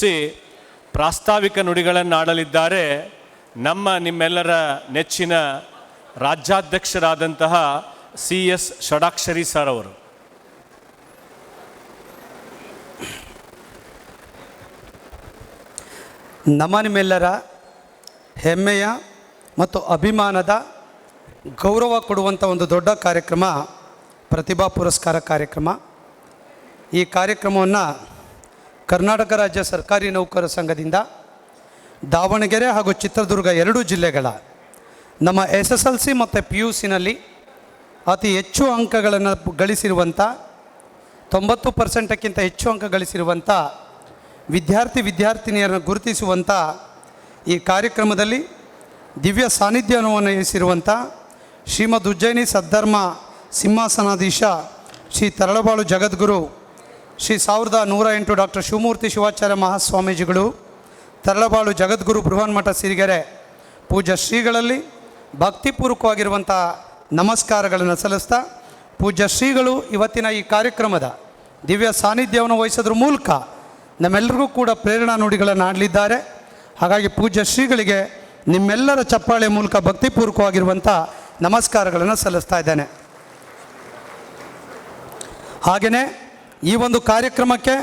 ಉದ್ದೇಶಿಸಿ ಪ್ರಾಸ್ತಾವಿಕ ನುಡಿಗಳನ್ನು ಆಡಲಿದ್ದಾರೆ ನಮ್ಮ ನಿಮ್ಮೆಲ್ಲರ ನೆಚ್ಚಿನ ರಾಜ್ಯಾಧ್ಯಕ್ಷರಾದಂತಹ ಸಿ ಎಸ್ ಷಡಾಕ್ಷರಿ ಸರ್ ಅವರು. ನಮ್ಮ ನಿಮ್ಮೆಲ್ಲರ ಹೆಮ್ಮೆಯ ಮತ್ತು ಅಭಿಮಾನದ ಗೌರವ ಕೊಡುವಂಥ ಒಂದು ದೊಡ್ಡ ಕಾರ್ಯಕ್ರಮ, ಪ್ರತಿಭಾ ಪುರಸ್ಕಾರ ಕಾರ್ಯಕ್ರಮ. ಈ ಕಾರ್ಯಕ್ರಮವನ್ನು ಕರ್ನಾಟಕ ರಾಜ್ಯ ಸರ್ಕಾರಿ ನೌಕರ ಸಂಘದಿಂದ ದಾವಣಗೆರೆ ಹಾಗೂ ಚಿತ್ರದುರ್ಗ ಎರಡೂ ಜಿಲ್ಲೆಗಳ ನಮ್ಮ ಎಸ್ ಎಸ್ ಎಲ್ ಸಿ ಮತ್ತು ಪಿ ಯು ಸಿನಲ್ಲಿ ಅತಿ ಹೆಚ್ಚು ಅಂಕಗಳನ್ನು ಗಳಿಸಿರುವಂಥ ತೊಂಬತ್ತು ಪರ್ಸೆಂಟಕ್ಕಿಂತ ಹೆಚ್ಚು ಅಂಕ ಗಳಿಸಿರುವಂಥ ವಿದ್ಯಾರ್ಥಿ ವಿದ್ಯಾರ್ಥಿನಿಯರನ್ನು ಗುರುತಿಸುವಂಥ ಈ ಕಾರ್ಯಕ್ರಮದಲ್ಲಿ ದಿವ್ಯ ಸಾನ್ನಿಧ್ಯ ವಹಿಸಿರುವಂಥ ಶ್ರೀಮದ್ ಉಜ್ಜಯಿನಿ ಸದ್ಧರ್ಮ ಸಿಂಹಾಸನಾಧೀಶ ಶ್ರೀ ತರಳಬಾಳು ಜಗದ್ಗುರು ಶ್ರೀ ಸಾವಿರದ ನೂರ ಎಂಟು ಡಾಕ್ಟರ್ ಶಿವಮೂರ್ತಿ ಶಿವಾಚಾರ್ಯ ಮಹಾಸ್ವಾಮೀಜಿಗಳು, ತರಳಬಾಳು ಜಗದ್ಗುರು ಬೃಹನ್ಮಠ ಸಿರಿಗೆರೆ ಪೂಜ್ಯ ಶ್ರೀಗಳಲ್ಲಿ ಭಕ್ತಿಪೂರ್ವಕವಾಗಿರುವಂಥ ನಮಸ್ಕಾರಗಳನ್ನು ಸಲ್ಲಿಸ್ತಾ, ಪೂಜ್ಯ ಶ್ರೀಗಳು ಇವತ್ತಿನ ಈ ಕಾರ್ಯಕ್ರಮದ ದಿವ್ಯ ಸಾನ್ನಿಧ್ಯವನ್ನು ವಹಿಸೋದ್ರ ಮೂಲಕ ನಮ್ಮೆಲ್ಲರಿಗೂ ಕೂಡ ಪ್ರೇರಣಾ ನುಡಿಗಳನ್ನು ಆಡಲಿದ್ದಾರೆ. ಹಾಗಾಗಿ ಪೂಜ್ಯ ಶ್ರೀಗಳಿಗೆ ನಿಮ್ಮೆಲ್ಲರ ಚಪ್ಪಾಳೆ ಮೂಲಕ ಭಕ್ತಿಪೂರ್ವಕವಾಗಿರುವಂಥ ನಮಸ್ಕಾರಗಳನ್ನು ಸಲ್ಲಿಸ್ತಾ ಇದ್ದೇನೆ. ಹಾಗೆಯೇ ಈ ಒಂದು ಕಾರ್ಯಕ್ರಮಕ್ಕೆ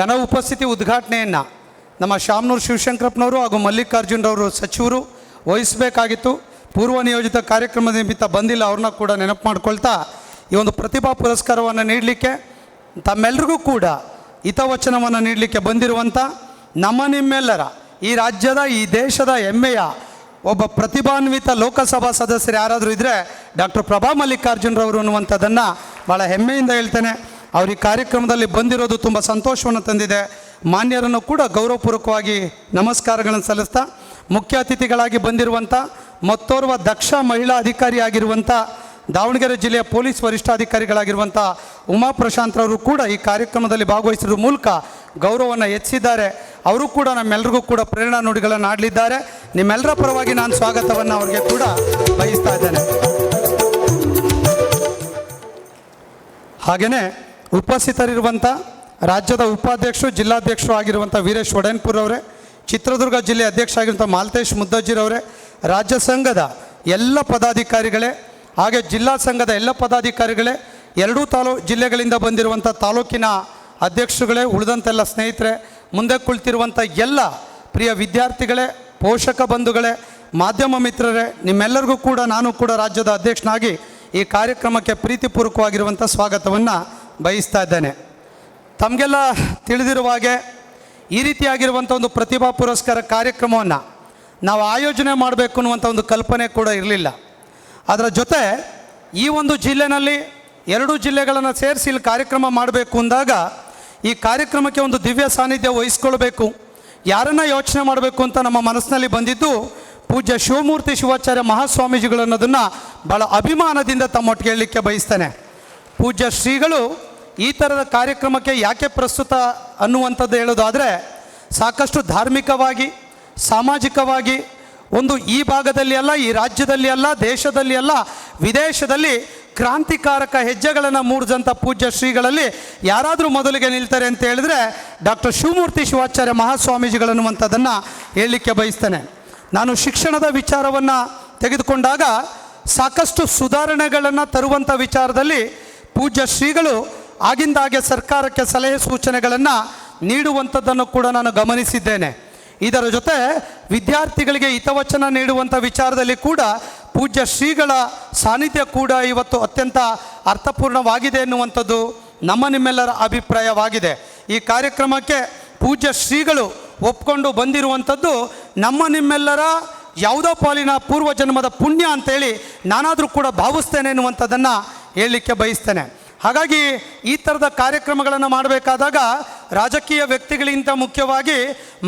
ಘನ ಉಪಸ್ಥಿತಿ ಉದ್ಘಾಟನೆಯನ್ನು ನಮ್ಮ ಶಾಮನೂರು ಶಿವಶಂಕರಪ್ಪನವರು ಹಾಗೂ ಮಲ್ಲಿಕಾರ್ಜುನರವರು ಸಚಿವರು ವಹಿಸಬೇಕಾಗಿತ್ತು. ಪೂರ್ವ ನಿಯೋಜಿತ ಕಾರ್ಯಕ್ರಮದ ನಿಮಿತ್ತ ಬಂದಿಲ್ಲ, ಅವ್ರನ್ನ ಕೂಡ ನೆನಪು ಮಾಡ್ಕೊಳ್ತಾ ಈ ಒಂದು ಪ್ರತಿಭಾ ಪುರಸ್ಕಾರವನ್ನು ನೀಡಲಿಕ್ಕೆ ತಮ್ಮೆಲ್ಲರಿಗೂ ಕೂಡ ಹಿತವಚನವನ್ನು ನೀಡಲಿಕ್ಕೆ ಬಂದಿರುವಂಥ ನಮ್ಮ ನಿಮ್ಮೆಲ್ಲರ ಈ ರಾಜ್ಯದ, ಈ ದೇಶದ ಹೆಮ್ಮೆಯ ಒಬ್ಬ ಪ್ರತಿಭಾನ್ವಿತ ಲೋಕಸಭಾ ಸದಸ್ಯರು ಯಾರಾದರೂ ಇದ್ದರೆ ಡಾಕ್ಟರ್ ಪ್ರಭಾ ಮಲ್ಲಿಕಾರ್ಜುನರವರು ಅನ್ನುವಂಥದ್ದನ್ನು ಭಾಳ ಹೆಮ್ಮೆಯಿಂದ ಹೇಳ್ತೇನೆ. ಅವ್ರ ಈ ಕಾರ್ಯಕ್ರಮದಲ್ಲಿ ಬಂದಿರೋದು ತುಂಬ ಸಂತೋಷವನ್ನು ತಂದಿದೆ. ಮಾನ್ಯರನ್ನು ಕೂಡ ಗೌರವಪೂರ್ವಕವಾಗಿ ನಮಸ್ಕಾರಗಳನ್ನು ಸಲ್ಲಿಸ್ತಾ, ಮುಖ್ಯ ಅತಿಥಿಗಳಾಗಿ ಬಂದಿರುವಂಥ ಮತ್ತೋರ್ವ ದಕ್ಷ ಮಹಿಳಾ ಅಧಿಕಾರಿಯಾಗಿರುವಂಥ ದಾವಣಗೆರೆ ಜಿಲ್ಲೆಯ ಪೊಲೀಸ್ ವರಿಷ್ಠಾಧಿಕಾರಿಗಳಾಗಿರುವಂಥ ಉಮಾ ಪ್ರಶಾಂತ್ರವರು ಕೂಡ ಈ ಕಾರ್ಯಕ್ರಮದಲ್ಲಿ ಭಾಗವಹಿಸಿರೋ ಮೂಲಕ ಗೌರವವನ್ನು ಹೆಚ್ಚಿದ್ದಾರೆ ಅವರು ಕೂಡ ನಮ್ಮೆಲ್ಲರಿಗೂ ಕೂಡ ಪ್ರೇರಣಾ ನುಡಿಗಳನ್ನು ಆಡಲಿದ್ದಾರೆ. ನಿಮ್ಮೆಲ್ಲರ ಪರವಾಗಿ ನಾನು ಸ್ವಾಗತವನ್ನು ಅವರಿಗೆ ಕೂಡ ಬಯಸ್ತಾ ಇದ್ದೇನೆ. ಹಾಗೆಯೇ ಉಪಸ್ಥಿತರಿರುವಂಥ ರಾಜ್ಯದ ಉಪಾಧ್ಯಕ್ಷರು, ಜಿಲ್ಲಾಧ್ಯಕ್ಷರು ಆಗಿರುವಂಥ ವೀರೇಶ್ ಒಡೆನ್ಪುರ್ ಅವರೇ, ಚಿತ್ರದುರ್ಗ ಜಿಲ್ಲೆ ಅಧ್ಯಕ್ಷ ಆಗಿರುವಂಥ ಮಾಲ್ತೇಶ್ ಮುದ್ದಜ್ಜಿರವರೇ ರಾಜ್ಯ ಸಂಘದ ಎಲ್ಲ ಪದಾಧಿಕಾರಿಗಳೇ, ಹಾಗೆ ಜಿಲ್ಲಾ ಸಂಘದ ಎಲ್ಲ ಪದಾಧಿಕಾರಿಗಳೇ, ಎರಡೂ ತಾಲೂ ಜಿಲ್ಲೆಗಳಿಂದ ಬಂದಿರುವಂಥ ತಾಲೂಕಿನ ಅಧ್ಯಕ್ಷರುಗಳೇ, ಉಳಿದಂತೆಲ್ಲ ಸ್ನೇಹಿತರೆ, ಮುಂದೆ ಕುಳಿತಿರುವಂಥ ಎಲ್ಲ ಪ್ರಿಯ ವಿದ್ಯಾರ್ಥಿಗಳೇ, ಪೋಷಕ ಬಂಧುಗಳೇ, ಮಾಧ್ಯಮ ಮಿತ್ರರೇ, ನಿಮ್ಮೆಲ್ಲರಿಗೂ ಕೂಡ ನಾನು ಕೂಡ ರಾಜ್ಯದ ಅಧ್ಯಕ್ಷನಾಗಿ ಈ ಕಾರ್ಯಕ್ರಮಕ್ಕೆ ಪ್ರೀತಿಪೂರ್ವಕವಾಗಿರುವಂಥ ಸ್ವಾಗತವನ್ನು ಬಯಸ್ತಾ ಇದ್ದೇನೆ. ತಮಗೆಲ್ಲ ತಿಳಿದಿರುವ ಹಾಗೆ ಈ ರೀತಿಯಾಗಿರುವಂಥ ಒಂದು ಪ್ರತಿಭಾ ಪುರಸ್ಕಾರ ಕಾರ್ಯಕ್ರಮವನ್ನು ನಾವು ಆಯೋಜನೆ ಮಾಡಬೇಕು ಅನ್ನುವಂಥ ಒಂದು ಕಲ್ಪನೆ ಕೂಡ ಇರಲಿಲ್ಲ. ಅದರ ಜೊತೆ ಈ ಒಂದು ಜಿಲ್ಲೆನಲ್ಲಿ ಎರಡು ಜಿಲ್ಲೆಗಳನ್ನು ಸೇರಿಸಿ ಇಲ್ಲಿ ಕಾರ್ಯಕ್ರಮ ಮಾಡಬೇಕು ಅಂದಾಗ ಈ ಕಾರ್ಯಕ್ರಮಕ್ಕೆ ಒಂದು ದಿವ್ಯ ಸಾನ್ನಿಧ್ಯ ವಹಿಸ್ಕೊಳ್ಬೇಕು. ಯಾರನ್ನು ಯೋಚನೆ ಮಾಡಬೇಕು ಅಂತ ನಮ್ಮ ಮನಸ್ಸಿನಲ್ಲಿ ಬಂದಿದ್ದು ಪೂಜ್ಯ ಶಿವಮೂರ್ತಿ ಶಿವಾಚಾರ್ಯ ಮಹಾಸ್ವಾಮೀಜಿಗಳು ಅನ್ನೋದನ್ನು ಭಾಳ ಅಭಿಮಾನದಿಂದ ತಮ್ಮೊಟ್ಟಿಗೆ ಹೇಳಲಿಕ್ಕೆ ಬಯಸ್ತೇನೆ. ಪೂಜ್ಯ ಶ್ರೀಗಳು ಈ ಥರದ ಕಾರ್ಯಕ್ರಮಕ್ಕೆ ಯಾಕೆ ಪ್ರಸ್ತುತ ಅನ್ನುವಂಥದ್ದು ಹೇಳೋದಾದರೆ ಸಾಕಷ್ಟು ಧಾರ್ಮಿಕವಾಗಿ, ಸಾಮಾಜಿಕವಾಗಿ, ಒಂದು ಈ ಭಾಗದಲ್ಲಿ ಅಲ್ಲ, ಈ ರಾಜ್ಯದಲ್ಲಿ ಅಲ್ಲ, ದೇಶದಲ್ಲಿ ಅಲ್ಲ, ವಿದೇಶದಲ್ಲಿ ಕ್ರಾಂತಿಕಾರಕ ಹೆಜ್ಜೆಗಳನ್ನು ಮೂಡಿದಂಥ ಪೂಜ್ಯ ಶ್ರೀಗಳಲ್ಲಿ ಯಾರಾದರೂ ಮೊದಲಿಗೆ ನಿಲ್ತಾರೆ ಅಂತ ಹೇಳಿದ್ರೆ ಡಾಕ್ಟರ್ ಶಿವಮೂರ್ತಿ ಶಿವಾಚಾರ್ಯ ಮಹಾಸ್ವಾಮೀಜಿಗಳನ್ನುವಂಥದ್ದನ್ನು ಹೇಳಲಿಕ್ಕೆ ಬಯಸ್ತೇನೆ. ನಾನು ಶಿಕ್ಷಣದ ವಿಚಾರವನ್ನು ತೆಗೆದುಕೊಂಡಾಗ ಸಾಕಷ್ಟು ಸುಧಾರಣೆಗಳನ್ನು ತರುವಂಥ ವಿಚಾರದಲ್ಲಿ ಪೂಜ್ಯ ಶ್ರೀಗಳು ಆಗಿಂದಾಗೆ ಸರ್ಕಾರಕ್ಕೆ ಸಲಹೆ ಸೂಚನೆಗಳನ್ನು ನೀಡುವಂಥದ್ದನ್ನು ಕೂಡ ನಾನು ಗಮನಿಸಿದ್ದೇನೆ. ಇದರ ಜೊತೆ ವಿದ್ಯಾರ್ಥಿಗಳಿಗೆ ಹಿತವಚನ ನೀಡುವಂಥ ವಿಚಾರದಲ್ಲಿ ಕೂಡ ಪೂಜ್ಯ ಶ್ರೀಗಳ ಸಾನ್ನಿಧ್ಯ ಕೂಡ ಇವತ್ತು ಅತ್ಯಂತ ಅರ್ಥಪೂರ್ಣವಾಗಿದೆ ಎನ್ನುವಂಥದ್ದು ನಮ್ಮ ನಿಮ್ಮೆಲ್ಲರ ಅಭಿಪ್ರಾಯವಾಗಿದೆ. ಈ ಕಾರ್ಯಕ್ರಮಕ್ಕೆ ಪೂಜ್ಯ ಶ್ರೀಗಳು ಒಪ್ಕೊಂಡು ಬಂದಿರುವಂಥದ್ದು ನಮ್ಮ ನಿಮ್ಮೆಲ್ಲರ ಯಾವುದೋ ಪಾಲಿನ ಪೂರ್ವ ಜನ್ಮದ ಪುಣ್ಯ ಅಂತೇಳಿ ನಾನಾದರೂ ಕೂಡ ಭಾವಿಸ್ತೇನೆ ಎನ್ನುವಂಥದ್ದನ್ನು ಹೇಳಲಿಕ್ಕೆ ಬಯಸ್ತೇನೆ. ಹಾಗಾಗಿ ಈ ಥರದ ಕಾರ್ಯಕ್ರಮಗಳನ್ನು ಮಾಡಬೇಕಾದಾಗ ರಾಜಕೀಯ ವ್ಯಕ್ತಿಗಳಿಗಿಂತ ಮುಖ್ಯವಾಗಿ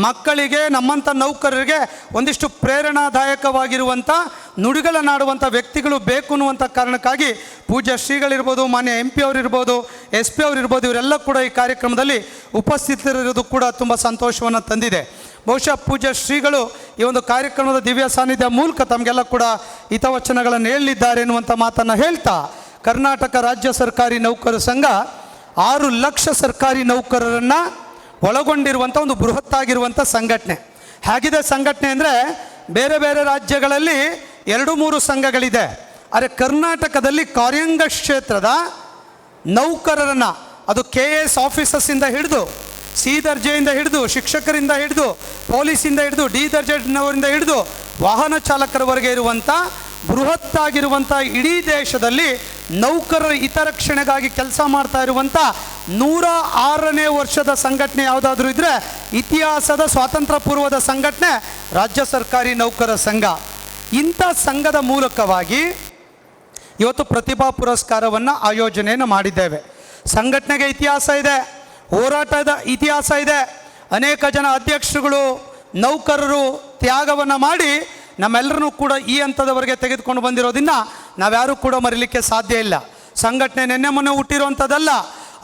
ಮಕ್ಕಳಿಗೆ ನಮ್ಮಂಥ ನೌಕರರಿಗೆ ಒಂದಿಷ್ಟು ಪ್ರೇರಣಾದಾಯಕವಾಗಿರುವಂಥ ನುಡಿಗಳನ್ನಾಡುವಂಥ ವ್ಯಕ್ತಿಗಳು ಬೇಕು ಅನ್ನುವಂಥ ಕಾರಣಕ್ಕಾಗಿ ಪೂಜ್ಯ ಶ್ರೀಗಳಿರ್ಬೋದು, ಮಾನ್ಯ ಎಂ ಪಿ ಅವರಿರ್ಬೋದು ಎಸ್ ಪಿ ಅವರಿರ್ಬೋದು, ಇವರೆಲ್ಲ ಕೂಡ ಈ ಕಾರ್ಯಕ್ರಮದಲ್ಲಿ ಉಪಸ್ಥಿತರಿರೋದು ಕೂಡ ತುಂಬ ಸಂತೋಷವನ್ನು ತಂದಿದೆ. ಬಹುಶಃ ಪೂಜ್ಯ ಶ್ರೀಗಳು ಈ ಒಂದು ಕಾರ್ಯಕ್ರಮದ ದಿವ್ಯ ಸಾನ್ನಿಧ್ಯ ಮೂಲಕ ತಮಗೆಲ್ಲ ಕೂಡ ಹಿತವಚನಗಳನ್ನು ಹೇಳಲಿದ್ದಾರೆ ಎನ್ನುವಂಥ ಮಾತನ್ನು ಹೇಳ್ತಾ ಕರ್ನಾಟಕ ರಾಜ್ಯ ಸರ್ಕಾರಿ ನೌಕರ ಸಂಘ ಆರು ಲಕ್ಷ ಸರ್ಕಾರಿ ನೌಕರರನ್ನು ಒಳಗೊಂಡಿರುವಂಥ ಒಂದು ಬೃಹತ್ತಾಗಿರುವಂಥ ಸಂಘಟನೆ. ಹೇಗಿದೆ ಸಂಘಟನೆ ಅಂದರೆ ಬೇರೆ ಬೇರೆ ರಾಜ್ಯಗಳಲ್ಲಿ ಎರಡು ಮೂರು ಸಂಘಗಳಿದೆ. ಆದರೆ ಕರ್ನಾಟಕದಲ್ಲಿ ಕಾರ್ಯಾಂಗ ಕ್ಷೇತ್ರದ ನೌಕರರನ್ನು ಅದು ಕೆ ಎ ಎಸ್ ಆಫೀಸಸ್ಸಿಂದ ಹಿಡಿದು ಸಿ ದರ್ಜೆಯಿಂದ ಹಿಡಿದು ಶಿಕ್ಷಕರಿಂದ ಹಿಡಿದು ಪೊಲೀಸಿಂದ ಹಿಡಿದು ಡಿ ದರ್ಜೆನವರಿಂದ ಹಿಡಿದು ವಾಹನ ಚಾಲಕರವರೆಗೆ ಇರುವಂಥ ಬೃಹತ್ತಾಗಿರುವಂಥ ಇಡೀ ದೇಶದಲ್ಲಿ ನೌಕರರ ಹಿತರಕ್ಷಣೆಗಾಗಿ ಕೆಲಸ ಮಾಡ್ತಾ ಇರುವಂಥ ನೂರ ಆರನೇ ವರ್ಷದ ಸಂಘಟನೆ ಯಾವುದಾದ್ರೂ ಇದ್ದರೆ ಇತಿಹಾಸದ ಸ್ವಾತಂತ್ರ್ಯ ಪೂರ್ವದ ಸಂಘಟನೆ ರಾಜ್ಯ ಸರ್ಕಾರಿ ನೌಕರ ಸಂಘ. ಇಂಥ ಸಂಘದ ಮೂಲಕವಾಗಿ ಇವತ್ತು ಪ್ರತಿಭಾ ಪುರಸ್ಕಾರವನ್ನು ಆಯೋಜನೆಯನ್ನು ಮಾಡಿದ್ದೇವೆ. ಸಂಘಟನೆಗೆ ಇತಿಹಾಸ ಇದೆ, ಹೋರಾಟದ ಇತಿಹಾಸ ಇದೆ. ಅನೇಕ ಜನ ಅಧ್ಯಕ್ಷರುಗಳು, ನೌಕರರು ತ್ಯಾಗವನ್ನು ಮಾಡಿ ನಮ್ಮೆಲ್ಲರನ್ನೂ ಕೂಡ ಈ ಹಂತದವರೆಗೆ ತೆಗೆದುಕೊಂಡು ಬಂದಿರೋದನ್ನ ನಾವ್ಯಾರೂ ಕೂಡ ಮರಿಲಿಕ್ಕೆ ಸಾಧ್ಯ ಇಲ್ಲ. ಸಂಘಟನೆ ನೆನ್ನೆ ಮೊನ್ನೆ ಹುಟ್ಟಿರುವಂಥದ್ದಲ್ಲ,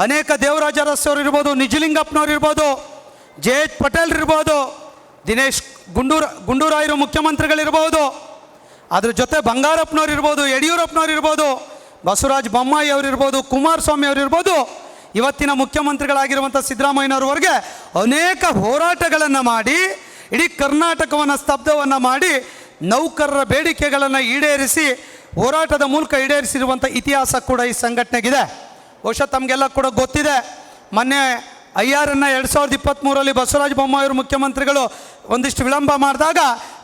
ಅನೇಕ ದೇವರಾಜ ಅರಸವ್ರು ಇರ್ಬೋದು, ನಿಜಲಿಂಗಪ್ಪನವ್ರು ಇರ್ಬೋದು, ಜೆ ಎಚ್ ಪಟೇಲ್ ಇರ್ಬೋದು, ದಿನೇಶ್ ಗುಂಡೂರ, ಗುಂಡೂರಾಯರು ಮುಖ್ಯಮಂತ್ರಿಗಳಿರ್ಬೋದು, ಅದ್ರ ಜೊತೆ ಬಂಗಾರಪ್ಪನವ್ರು ಇರ್ಬೋದು, ಯಡಿಯೂರಪ್ಪನವ್ರು ಇರ್ಬೋದು, ಬಸವರಾಜ ಬೊಮ್ಮಾಯಿ ಅವ್ರು ಇರ್ಬೋದು, ಕುಮಾರಸ್ವಾಮಿ ಅವ್ರು ಇರ್ಬೋದು, ಇವತ್ತಿನ ಮುಖ್ಯಮಂತ್ರಿಗಳಾಗಿರುವಂಥ ಸಿದ್ದರಾಮಯ್ಯನವ್ರವರೆಗೆ ಅನೇಕ ಹೋರಾಟಗಳನ್ನು ಮಾಡಿ ಇಡೀ ಕರ್ನಾಟಕವನ್ನು ಸ್ತಬ್ಧವನ್ನು ಮಾಡಿ ನೌಕರರ ಬೇಡಿಕೆಗಳನ್ನು ಈಡೇರಿಸಿ ಹೋರಾಟದ ಮೂಲಕ ಈಡೇರಿಸಿರುವಂಥ ಇತಿಹಾಸ ಕೂಡ ಈ ಸಂಘಟನೆಗಿದೆ. ಬಹುಶಃ ತಮಗೆಲ್ಲ ಕೂಡ ಗೊತ್ತಿದೆ. ಮೊನ್ನೆ ಐ ಆರನ್ನು ಎರಡು ಸಾವಿರದ ಇಪ್ಪತ್ತ್ಮೂರರಲ್ಲಿ ಬಸವರಾಜ ಬೊಮ್ಮಾಯಿಯವರು ಮುಖ್ಯಮಂತ್ರಿಗಳು ಒಂದಿಷ್ಟು ವಿಳಂಬ ಮಾಡಿದಾಗ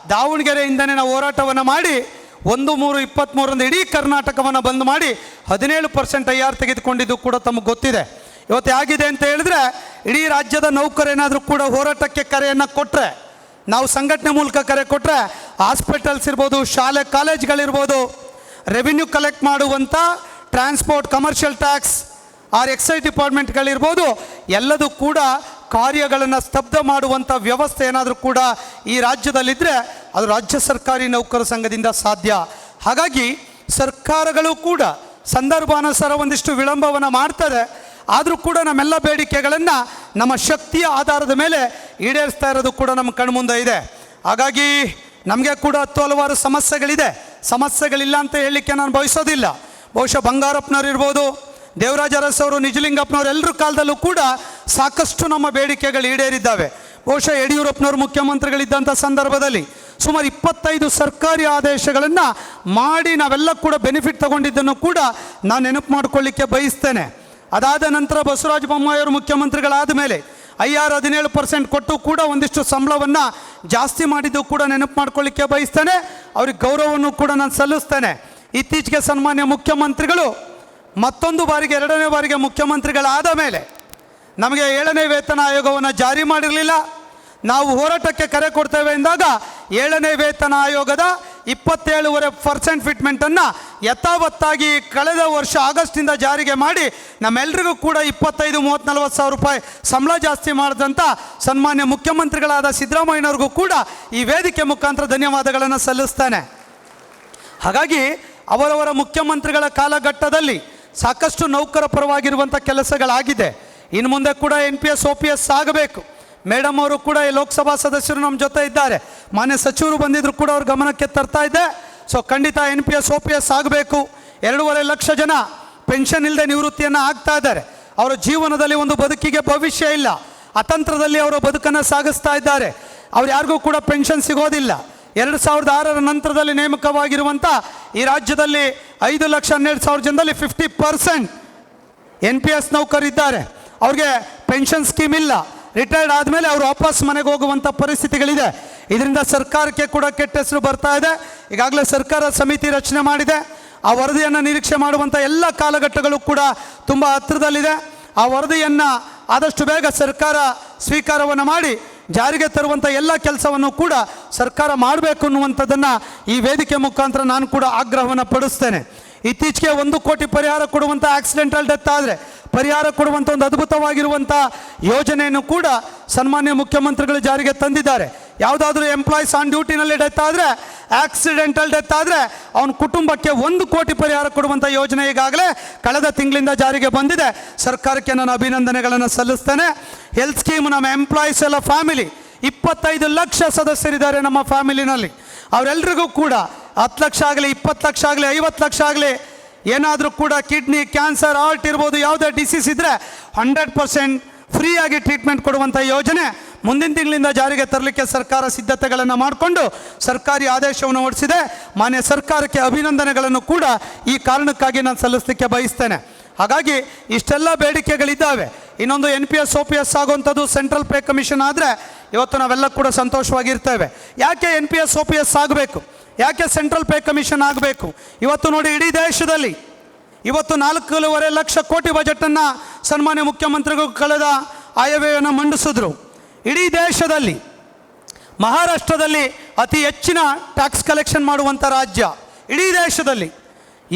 ದಾವಣಗೆರೆಯಿಂದನೇ ನಾವು ಹೋರಾಟವನ್ನು ಮಾಡಿ ಒಂದು ಮೂರು ಇಪ್ಪತ್ತ್ಮೂರರಿಂದ ಇಡೀ ಕರ್ನಾಟಕವನ್ನು ಬಂದ್ ಮಾಡಿ ಹದಿನೇಳು ಪರ್ಸೆಂಟ್ ಐ ಆರ್ ತೆಗೆದುಕೊಂಡಿದ್ದು ಕೂಡ ತಮಗೆ ಗೊತ್ತಿದೆ. ಇವತ್ತು ಆಗಿದೆ ಅಂತ ಹೇಳಿದ್ರೆ ಇಡೀ ರಾಜ್ಯದ ನೌಕರೇನಾದರೂ ಕೂಡ ಹೋರಾಟಕ್ಕೆ ಕರೆಯನ್ನು ಕೊಟ್ಟರೆ ನಾವು ಸಂಘಟನೆ ಮೂಲಕ ಕರೆ ಕೊಟ್ಟರೆ ಹಾಸ್ಪಿಟಲ್ಸ್ ಇರ್ಬೋದು, ಶಾಲೆ, ಕಾಲೇಜ್ಗಳಿರ್ಬೋದು ರೆವಿನ್ಯೂ ಕಲೆಕ್ಟ್ ಮಾಡುವಂಥ transport commercial tax or excise ಡಿಪಾರ್ಟ್ಮೆಂಟ್ಗಳಿರ್ಬೋದು ಎಲ್ಲದೂ ಕೂಡ ಕಾರ್ಯಗಳನ್ನು ಸ್ತಬ್ಧ ಮಾಡುವಂಥ ವ್ಯವಸ್ಥೆ ಏನಾದರೂ ಕೂಡ ಈ ರಾಜ್ಯದಲ್ಲಿದ್ದರೆ ಅದು ರಾಜ್ಯ ಸರ್ಕಾರಿ ನೌಕರ ಸಂಘದಿಂದ ಸಾಧ್ಯ. ಹಾಗಾಗಿ ಸರ್ಕಾರಗಳು ಕೂಡ ಸಂದರ್ಭಾನುಸಾರ ಒಂದಿಷ್ಟು ವಿಳಂಬವನ್ನು ಮಾಡ್ತಾರೆ. ಆದರೂ ಕೂಡ ನಮ್ಮೆಲ್ಲ ಬೇಡಿಕೆಗಳನ್ನು ನಮ್ಮ ಶಕ್ತಿಯ ಆಧಾರದ ಮೇಲೆ ಈಡೇರಿಸ್ತಾ ಇರೋದು ಕೂಡ ನಮ್ಮ ಕಣ್ಮುಂದೆ ಇದೆ. ಹಾಗಾಗಿ ನಮಗೆ ಕೂಡ ಹತ್ತು ಹಲವಾರು ಸಮಸ್ಯೆಗಳಿದೆ. ಸಮಸ್ಯೆಗಳಿಲ್ಲ ಅಂತ ಹೇಳಲಿಕ್ಕೆ ನಾನು ಬಯಸೋದಿಲ್ಲ. ಬಹುಶಃ ಬಂಗಾರಪ್ಪನವ್ರು ಇರ್ಬೋದು, ದೇವರಾಜ ಅರಸವರು ನಿಜಲಿಂಗಪ್ಪನವ್ರು ಎಲ್ಲರ ಕಾಲದಲ್ಲೂ ಕೂಡ ಸಾಕಷ್ಟು ನಮ್ಮ ಬೇಡಿಕೆಗಳು ಈಡೇರಿದ್ದಾವೆ. ಬಹುಶಃ ಯಡಿಯೂರಪ್ಪನವರು ಮುಖ್ಯಮಂತ್ರಿಗಳಿದ್ದಂಥ ಸಂದರ್ಭದಲ್ಲಿ ಸುಮಾರು ಇಪ್ಪತ್ತೈದು ಸರ್ಕಾರಿ ಆದೇಶಗಳನ್ನು ಮಾಡಿ ನಾವೆಲ್ಲ ಕೂಡ ಬೆನಿಫಿಟ್ ತಗೊಂಡಿದ್ದನ್ನು ಕೂಡ ನಾನು ನೆನಪು ಮಾಡಿಕೊಳ್ಳಿಕ್ಕೆ ಬಯಸ್ತೇನೆ. ಅದಾದ ನಂತರ ಬಸವರಾಜ ಬೊಮ್ಮಾಯಿಯವರು ಮುಖ್ಯಮಂತ್ರಿಗಳಾದ ಮೇಲೆ ಐ ಆರ್ ಹದಿನೇಳು ಪರ್ಸೆಂಟ್ ಕೊಟ್ಟು ಕೂಡ ಒಂದಿಷ್ಟು ಸಂಬಳವನ್ನು ಜಾಸ್ತಿ ಮಾಡಿದ್ದು ಕೂಡ ನೆನಪು ಮಾಡ್ಕೊಳ್ಳಿಕ್ಕೆ ಬಯಸ್ತೇನೆ. ಅವ್ರಿಗೆ ಗೌರವವನ್ನು ಕೂಡ ನಾನು ಸಲ್ಲಿಸ್ತೇನೆ. ಇತ್ತೀಚೆಗೆ ಸನ್ಮಾನ್ಯ ಮುಖ್ಯಮಂತ್ರಿಗಳು ಮತ್ತೊಂದು ಬಾರಿಗೆ, ಎರಡನೇ ಬಾರಿಗೆ ಮುಖ್ಯಮಂತ್ರಿಗಳಾದ ಮೇಲೆ ನಮಗೆ ಏಳನೇ ವೇತನ ಆಯೋಗವನ್ನು ಜಾರಿ ಮಾಡಿರಲಿಲ್ಲ. ನಾವು ಹೋರಾಟಕ್ಕೆ ಕರೆ ಕೊಡ್ತೇವೆ ಎಂದಾಗ ಏಳನೇ ವೇತನ ಆಯೋಗದ ಇಪ್ಪತ್ತೇಳುವರೆ ಪರ್ಸೆಂಟ್ ಫಿಟ್ಮೆಂಟನ್ನು ಯಥಾವತ್ತಾಗಿ ಕಳೆದ ವರ್ಷ ಆಗಸ್ಟಿಂದ ಜಾರಿಗೆ ಮಾಡಿ ನಮ್ಮೆಲ್ಲರಿಗೂ ಕೂಡ ಇಪ್ಪತ್ತೈದು ಮೂವತ್ತು ನಲವತ್ತು ಸಾವಿರ ರೂಪಾಯಿ ಸಂಬಳ ಜಾಸ್ತಿ ಮಾಡಿದಂಥ ಸನ್ಮಾನ್ಯ ಮುಖ್ಯಮಂತ್ರಿಗಳಾದ ಸಿದ್ದರಾಮಯ್ಯನವ್ರಿಗೂ ಕೂಡ ಈ ವೇದಿಕೆ ಮುಖಾಂತರ ಧನ್ಯವಾದಗಳನ್ನು ಸಲ್ಲಿಸ್ತಾನೆ. ಹಾಗಾಗಿ ಅವರವರ ಮುಖ್ಯಮಂತ್ರಿಗಳ ಕಾಲಘಟ್ಟದಲ್ಲಿ ಸಾಕಷ್ಟು ನೌಕರ ಪರವಾಗಿರುವಂಥ ಕೆಲಸಗಳಾಗಿದೆ. ಇನ್ನು ಮುಂದೆ ಕೂಡ N P S O P S ಆಗಬೇಕು. ಮೇಡಮ್ ಅವರು ಕೂಡ ಈ ಲೋಕಸಭಾ ಸದಸ್ಯರು ನಮ್ಮ ಜೊತೆ ಇದ್ದಾರೆ. ಮಾನ್ಯ ಸಚಿವರು ಬಂದಿದ್ರು ಕೂಡ ಅವ್ರ ಗಮನಕ್ಕೆ ತರ್ತಾ ಇದೆ ಸೊ ಖಂಡಿತ N P S O P S ಆಗಬೇಕು. ಎರಡೂವರೆ ಲಕ್ಷ ಜನ ಪೆನ್ಷನ್ ಇಲ್ಲದೆ ನಿವೃತ್ತಿಯನ್ನು ಆಗ್ತಾ ಇದ್ದಾರೆ. ಅವರ ಜೀವನದಲ್ಲಿ ಒಂದು ಬದುಕಿಗೆ ಭವಿಷ್ಯ ಇಲ್ಲ. ಅತಂತ್ರದಲ್ಲಿ ಅವರ ಬದುಕನ್ನು ಸಾಗಿಸ್ತಾ ಇದ್ದಾರೆ. ಅವ್ರು ಯಾರಿಗೂ ಕೂಡ ಪೆನ್ಷನ್ ಸಿಗೋದಿಲ್ಲ. ಎರಡು ಸಾವಿರದ ಆರರ ನಂತರದಲ್ಲಿ ನೇಮಕವಾಗಿರುವಂಥ ಈ ರಾಜ್ಯದಲ್ಲಿ ಐದು ಲಕ್ಷ ಹನ್ನೆರಡು ಸಾವಿರ ಜನದಲ್ಲಿ fifty percent N P S ನೌಕರಿದ್ದಾರೆ. ಅವ್ರಿಗೆ ಪೆನ್ಷನ್ ಸ್ಕೀಮ್ ಇಲ್ಲ. ರಿಟೈರ್ಡ್ ಆದಮೇಲೆ ಅವರು ವಾಪಸ್ ಮನೆಗೆ ಹೋಗುವಂಥ ಪರಿಸ್ಥಿತಿಗಳಿದೆ. ಇದರಿಂದ ಸರ್ಕಾರಕ್ಕೆ ಕೂಡ ಕೆಟ್ಟ ಹೆಸರು ಬರ್ತಾ ಇದೆ. ಈಗಾಗಲೇ ಸರ್ಕಾರ ಸಮಿತಿ ರಚನೆ ಮಾಡಿದೆ. ಆ ವರದಿಯನ್ನು ನಿರೀಕ್ಷೆ ಮಾಡುವಂಥ ಎಲ್ಲ ಕಾಲಘಟ್ಟಗಳು ಕೂಡ ತುಂಬ ಹತ್ತಿರದಲ್ಲಿದೆ. ಆ ವರದಿಯನ್ನು ಆದಷ್ಟು ಬೇಗ ಸರ್ಕಾರ ಸ್ವೀಕಾರವನ್ನು ಮಾಡಿ, ಜಾರಿಗೆ ತರುವಂಥ ಎಲ್ಲ ಕೆಲಸವನ್ನು ಕೂಡ ಸರ್ಕಾರ ಮಾಡಬೇಕು ಅನ್ನುವಂಥದ್ದನ್ನು ಈ ವೇದಿಕೆ ಮುಖಾಂತರ ನಾನು ಕೂಡ ಆಗ್ರಹವನ್ನು ಪಡಿಸ್ತೇನೆ. ಇತ್ತೀಚೆಗೆ ಒಂದು ಕೋಟಿ ಪರಿಹಾರ ಕೊಡುವಂಥ ಆಕ್ಸಿಡೆಂಟಲ್ ಡೆತ್ ಆದರೆ ಪರಿಹಾರ ಕೊಡುವಂಥ ಒಂದು ಅದ್ಭುತವಾಗಿರುವಂಥ ಯೋಜನೆಯನ್ನು ಕೂಡ ಸನ್ಮಾನ್ಯ ಮುಖ್ಯಮಂತ್ರಿಗಳು ಜಾರಿಗೆ ತಂದಿದ್ದಾರೆ. ಯಾವುದಾದ್ರೂ ಎಂಪ್ಲಾಯೀಸ್ ಆನ್ ಡ್ಯೂಟಿನಲ್ಲಿ ಡೆತ್ ಆದರೆ ಆಕ್ಸಿಡೆಂಟಲ್ ಡೆತ್ ಆದರೆ, ಅವನ ಕುಟುಂಬಕ್ಕೆ ಒಂದು ಕೋಟಿ ಪರಿಹಾರ ಕೊಡುವಂಥ ಯೋಜನೆ ಈಗಾಗಲೇ ಕಳೆದ ತಿಂಗಳಿಂದ ಜಾರಿಗೆ ಬಂದಿದೆ. ಸರ್ಕಾರಕ್ಕೆ ನಾನು ಅಭಿನಂದನೆಗಳನ್ನು ಸಲ್ಲಿಸ್ತೇನೆ. ಹೆಲ್ತ್ ಸ್ಕೀಮ್ ನಮ್ಮ ಎಂಪ್ಲಾಯೀಸ್ ಎಲ್ಲ ಫ್ಯಾಮಿಲಿ ಇಪ್ಪತ್ತೈದು ಲಕ್ಷ ಸದಸ್ಯರಿದ್ದಾರೆ ನಮ್ಮ ಫ್ಯಾಮಿಲಿನಲ್ಲಿ ಅವರೆಲ್ಲರಿಗೂ ಕೂಡ ಹತ್ತು ಲಕ್ಷ ಆಗಲಿ, ಇಪ್ಪತ್ತು ಲಕ್ಷ ಆಗಲಿ, ಐವತ್ತು ಲಕ್ಷ ಆಗಲಿ, ಏನಾದರೂ ಕೂಡ ಕಿಡ್ನಿ, ಕ್ಯಾನ್ಸರ್ ಆರ್ಟ್ ಇರ್ಬೋದು, ಯಾವುದೇ ಡಿಸೀಸ್ ಇದ್ದರೆ ಹಂಡ್ರೆಡ್ ಪರ್ಸೆಂಟ್ ಫ್ರೀಯಾಗಿ ಟ್ರೀಟ್ಮೆಂಟ್ ಕೊಡುವಂಥ ಯೋಜನೆ ಮುಂದಿನ ತಿಂಗಳಿಂದ ಜಾರಿಗೆ ತರಲಿಕ್ಕೆ ಸರ್ಕಾರ ಸಿದ್ಧತೆಗಳನ್ನು ಮಾಡಿಕೊಂಡು ಸರ್ಕಾರಿ ಆದೇಶವನ್ನು ಹೊರಡಿಸಿದೆ. ಮಾನ್ಯ ಸರ್ಕಾರಕ್ಕೆ ಅಭಿನಂದನೆಗಳನ್ನು ಕೂಡ ಈ ಕಾರಣಕ್ಕಾಗಿ ನಾನು ಸಲ್ಲಿಸಲಿಕ್ಕೆ ಬಯಸ್ತೇನೆ. ಹಾಗಾಗಿ ಇಷ್ಟೆಲ್ಲ ಬೇಡಿಕೆಗಳಿದ್ದಾವೆ. ಇನ್ನೊಂದು N P S O P S ಆಗುವಂಥದ್ದು ಸೆಂಟ್ರಲ್ ಪೇ ಕಮಿಷನ್ ಆದರೆ ಇವತ್ತು ನಾವೆಲ್ಲ ಕೂಡ ಸಂತೋಷವಾಗಿರ್ತೇವೆ. ಯಾಕೆ N P S O P S ಆಗಬೇಕು? ಯಾಕೆ ಸೆಂಟ್ರಲ್ ಪೇ ಕಮಿಷನ್ ಆಗಬೇಕು? ಇವತ್ತು ನೋಡಿ ಇಡೀ ದೇಶದಲ್ಲಿ ಇವತ್ತು ನಾಲ್ಕೂವರೆ ಲಕ್ಷ ಕೋಟಿ ಬಜೆಟನ್ನು ಸನ್ಮಾನ್ಯ ಮುಖ್ಯಮಂತ್ರಿಗಳು ಕಳೆದ ಆಯವ್ಯಯವನ್ನು ಮಂಡಿಸಿದ್ರು. ಇಡೀ ದೇಶದಲ್ಲಿ, ಮಹಾರಾಷ್ಟ್ರದಲ್ಲಿ ಅತಿ ಹೆಚ್ಚಿನ ಟ್ಯಾಕ್ಸ್ ಕಲೆಕ್ಷನ್ ಮಾಡುವಂಥ ರಾಜ್ಯ ಇಡೀ ದೇಶದಲ್ಲಿ.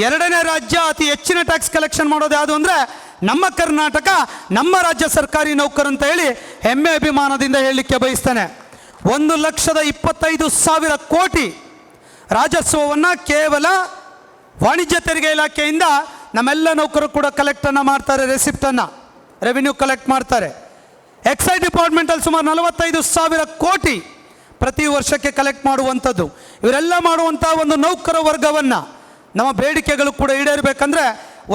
ಎರಡನೇ ರಾಜ್ಯ ಅತಿ ಹೆಚ್ಚಿನ ಟ್ಯಾಕ್ಸ್ ಕಲೆಕ್ಷನ್ ಮಾಡೋದು ಯಾವುದು ಅಂದರೆ ನಮ್ಮ ಕರ್ನಾಟಕ, ನಮ್ಮ ರಾಜ್ಯ ಸರ್ಕಾರಿ ನೌಕರು ಅಂತ ಹೇಳಿ ಹೆಮ್ಮೆ ಅಭಿಮಾನದಿಂದ ಹೇಳಲಿಕ್ಕೆ ಬಯಸ್ತೇನೆ. ಒಂದು ಲಕ್ಷದ ಇಪ್ಪತ್ತೈದು ಸಾವಿರ ಕೋಟಿ ರಾಜಸ್ವವನ್ನು ಕೇವಲ ವಾಣಿಜ್ಯ ತೆರಿಗೆ ಇಲಾಖೆಯಿಂದ ನಮ್ಮೆಲ್ಲ ನೌಕರರು ಕೂಡ ಕಲೆಕ್ಟನ್ನು ಮಾಡ್ತಾರೆ ರೆಸಿಪ್ಟನ್ನು ರೆವಿನ್ಯೂ ಕಲೆಕ್ಟ್ ಮಾಡ್ತಾರೆ. ಎಕ್ಸೈಸ್ ಡಿಪಾರ್ಟ್ಮೆಂಟಲ್ಲಿ ಸುಮಾರು ನಲವತ್ತೈದು ಸಾವಿರ ಕೋಟಿ ಪ್ರತಿ ವರ್ಷಕ್ಕೆ ಕಲೆಕ್ಟ್ ಮಾಡುವಂಥದ್ದು. ಇವರೆಲ್ಲ ಮಾಡುವಂಥ ಒಂದು ನೌಕರ ವರ್ಗವನ್ನು ನಮ್ಮ ಬೇಡಿಕೆಗಳು ಕೂಡ ಈಡೇರಬೇಕಂದ್ರೆ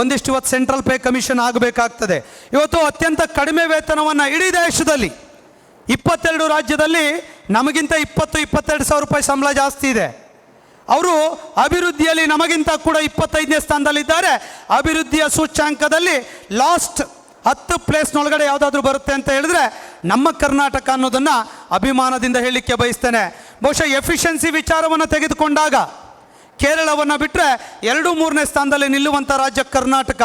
ಒಂದಿಷ್ಟು ಇವತ್ತು ಸೆಂಟ್ರಲ್ ಪೇ ಕಮಿಷನ್ ಆಗಬೇಕಾಗ್ತದೆ. ಇವತ್ತು ಅತ್ಯಂತ ಕಡಿಮೆ ವೇತನವನ್ನು ಇಡೀ ದೇಶದಲ್ಲಿ, ಇಪ್ಪತ್ತೆರಡು ರಾಜ್ಯದಲ್ಲಿ ನಮಗಿಂತ ಇಪ್ಪತ್ತು, ಇಪ್ಪತ್ತೆರಡು ಸಾವಿರ ರೂಪಾಯಿ ಸಂಬಳ ಜಾಸ್ತಿ ಇದೆ. ಅವರು ಅಭಿವೃದ್ಧಿಯಲ್ಲಿ ನಮಗಿಂತ ಕೂಡ ಇಪ್ಪತ್ತೈದನೇ ಸ್ಥಾನದಲ್ಲಿದ್ದಾರೆ. ಅಭಿವೃದ್ಧಿಯ ಸೂಚ್ಯಾಂಕದಲ್ಲಿ ಲಾಸ್ಟ್ ಹತ್ತು ಪ್ಲೇಸ್ನೊಳಗಡೆ ಯಾವುದಾದ್ರೂ ಬರುತ್ತೆ ಅಂತ ಹೇಳಿದ್ರೆ ನಮ್ಮ ಕರ್ನಾಟಕ ಅನ್ನೋದನ್ನು ಅಭಿಮಾನದಿಂದ ಹೇಳಲಿಕ್ಕೆ ಬಯಸ್ತೇನೆ. ಬಹುಶಃ ಎಫಿಷಿಯನ್ಸಿ ವಿಚಾರವನ್ನು ತೆಗೆದುಕೊಂಡಾಗ ಕೇರಳವನ್ನು ಬಿಟ್ಟರೆ ಎರಡು ಮೂರನೇ ಸ್ಥಾನದಲ್ಲಿ ನಿಲ್ಲುವಂಥ ರಾಜ್ಯ ಕರ್ನಾಟಕ.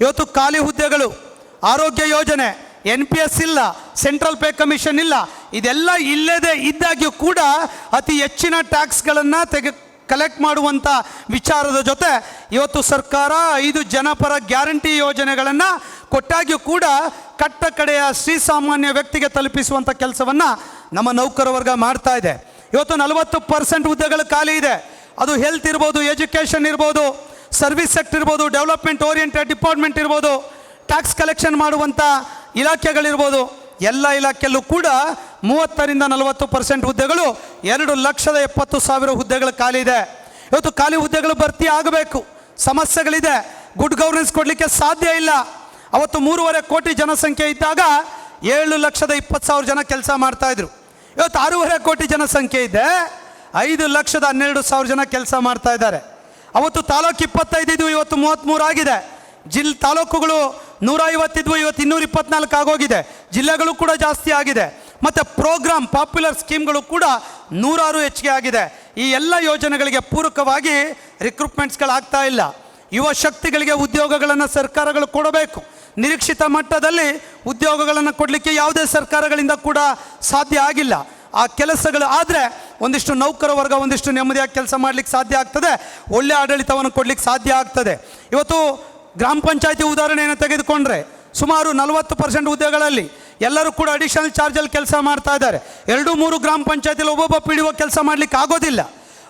ಇವತ್ತು ಖಾಲಿ ಹುದ್ದೆಗಳು, ಆರೋಗ್ಯ ಯೋಜನೆ ಎನ್ ಪಿ ಎಸ್ ಇಲ್ಲ ಸೆಂಟ್ರಲ್ ಪೇ ಕಮಿಷನ್ ಇಲ್ಲ, ಇದೆಲ್ಲ ಇಲ್ಲದೆ ಇದ್ದಾಗ್ಯೂ ಕೂಡ ಅತಿ ಹೆಚ್ಚಿನ ಟ್ಯಾಕ್ಸ್ಗಳನ್ನು ತೆಗೆ ಕಲೆಕ್ಟ್ ಮಾಡುವಂಥ ವಿಚಾರದ ಜೊತೆ ಇವತ್ತು ಸರ್ಕಾರ ಐದು ಜನಪರ ಗ್ಯಾರಂಟಿ ಯೋಜನೆಗಳನ್ನು ಕೊಟ್ಟಾಗಿಯೂ ಕೂಡ ಕಟ್ಟ ಕಡೆಯ ಶ್ರೀಸಾಮಾನ್ಯ ವ್ಯಕ್ತಿಗೆ ತಲುಪಿಸುವಂಥ ಕೆಲಸವನ್ನು ನಮ್ಮ ನೌಕರ ವರ್ಗ ಮಾಡ್ತಾ ಇದೆ. ಇವತ್ತು ನಲವತ್ತು ಪರ್ಸೆಂಟ್ ಹುದ್ದೆಗಳು ಖಾಲಿ ಇದೆ. ಅದು ಹೆಲ್ತ್ ಇರ್ಬೋದು ಎಜುಕೇಷನ್ ಇರ್ಬೋದು ಸರ್ವಿಸ್ ಸೆಕ್ಟರ್ ಇರ್ಬೋದು ಡೆವಲಪ್ಮೆಂಟ್ ಓರಿಯೆಂಟೆಡ್ ಡಿಪಾರ್ಟ್ಮೆಂಟ್ ಇರ್ಬೋದು ಟ್ಯಾಕ್ಸ್ ಕಲೆಕ್ಷನ್ ಮಾಡುವಂಥ ಇಲಾಖೆಗಳಿರ್ಬೋದು. ಎಲ್ಲ ಇಲಾಖೆಯಲ್ಲೂ ಕೂಡ ಮೂವತ್ತರಿಂದ ನಲವತ್ತು ಪರ್ಸೆಂಟ್ ಹುದ್ದೆಗಳು, ಎರಡು ಲಕ್ಷದ ಎಪ್ಪತ್ತು ಸಾವಿರ ಹುದ್ದೆಗಳು ಖಾಲಿ ಇದೆ. ಇವತ್ತು ಖಾಲಿ ಹುದ್ದೆಗಳು ಭರ್ತಿ ಆಗಬೇಕು. ಸಮಸ್ಯೆಗಳಿದೆ. ಗುಡ್ ಗವರ್ನೆನ್ಸ್ ಕೊಡಲಿಕ್ಕೆ ಸಾಧ್ಯ ಇಲ್ಲ. ಅವತ್ತು ಮೂರುವರೆ ಕೋಟಿ ಜನಸಂಖ್ಯೆ ಇದ್ದಾಗ ಏಳು ಲಕ್ಷದ ಇಪ್ಪತ್ತು ಸಾವಿರ ಜನ ಕೆಲಸ ಮಾಡ್ತಾಯಿದ್ರು ಇವತ್ತು ಆರೂವರೆ ಕೋಟಿ ಜನಸಂಖ್ಯೆ ಇದೆ. ಐದು ಲಕ್ಷದ ಹನ್ನೆರಡು ಸಾವಿರ ಜನ ಕೆಲಸ ಮಾಡ್ತಾ ಇದ್ದಾರೆ. ಅವತ್ತು ತಾಲೂಕು ಇಪ್ಪತ್ತೈದು ಇವತ್ತು ಮೂವತ್ತ್ಮೂರು ಆಗಿದೆ. ಜಿಲ್ ತಾಲೂಕುಗಳು ನೂರ ಐವತ್ತಿದ್ವು ಇವತ್ತು ಇನ್ನೂರ ಇಪ್ಪತ್ನಾಲ್ಕು ಆಗೋಗಿದೆ. ಜಿಲ್ಲೆಗಳು ಕೂಡ ಜಾಸ್ತಿ ಆಗಿದೆ. ಮತ್ತು ಪ್ರೋಗ್ರಾಮ್ ಪಾಪ್ಯುಲರ್ ಸ್ಕೀಮ್ಗಳು ಕೂಡ ನೂರಾರು ಹೆಚ್ಚಿಗೆ ಆಗಿದೆ. ಈ ಎಲ್ಲ ಯೋಜನೆಗಳಿಗೆ ಪೂರಕವಾಗಿ ರಿಕ್ರೂಟ್ಮೆಂಟ್ಸ್ಗಳಾಗ್ತಾ ಇಲ್ಲ. ಯುವ ಶಕ್ತಿಗಳಿಗೆ ಉದ್ಯೋಗಗಳನ್ನು ಸರ್ಕಾರಗಳು ಕೊಡಬೇಕು. ನಿರೀಕ್ಷಿತ ಮಟ್ಟದಲ್ಲಿ ಉದ್ಯೋಗಗಳನ್ನು ಕೊಡಲಿಕ್ಕೆ ಯಾವುದೇ ಸರ್ಕಾರಗಳಿಂದ ಕೂಡ ಸಾಧ್ಯ ಆಗಿಲ್ಲ. ಆ ಕೆಲಸಗಳು ಆದರೆ ಒಂದಿಷ್ಟು ನೌಕರ ವರ್ಗ ಒಂದಿಷ್ಟು ನೆಮ್ಮದಿಯಾಗಿ ಕೆಲಸ ಮಾಡಲಿಕ್ಕೆ ಸಾಧ್ಯ ಆಗ್ತದೆ. ಒಳ್ಳೆ ಆಡಳಿತವನ್ನು ಕೊಡಲಿಕ್ಕೆ ಸಾಧ್ಯ ಆಗ್ತದೆ. ಇವತ್ತು ಗ್ರಾಮ ಪಂಚಾಯತಿ ಉದಾಹರಣೆಯನ್ನು ತೆಗೆದುಕೊಂಡ್ರೆ ಸುಮಾರು ನಲವತ್ತು ಪರ್ಸೆಂಟ್ ಹುದ್ದೆಗಳಲ್ಲಿ ಎಲ್ಲರೂ ಕೂಡ ಅಡಿಷನಲ್ ಚಾರ್ಜಲ್ಲಿ ಕೆಲಸ ಮಾಡ್ತಾ ಇದ್ದಾರೆ. ಎರಡು ಮೂರು ಗ್ರಾಮ ಪಂಚಾಯತಿಲಿ ಒಬ್ಬೊಬ್ಬ ಪಿ ಡಿ ಒ ಕೆಲಸ ಮಾಡಲಿಕ್ಕೆ ಆಗೋದಿಲ್ಲ.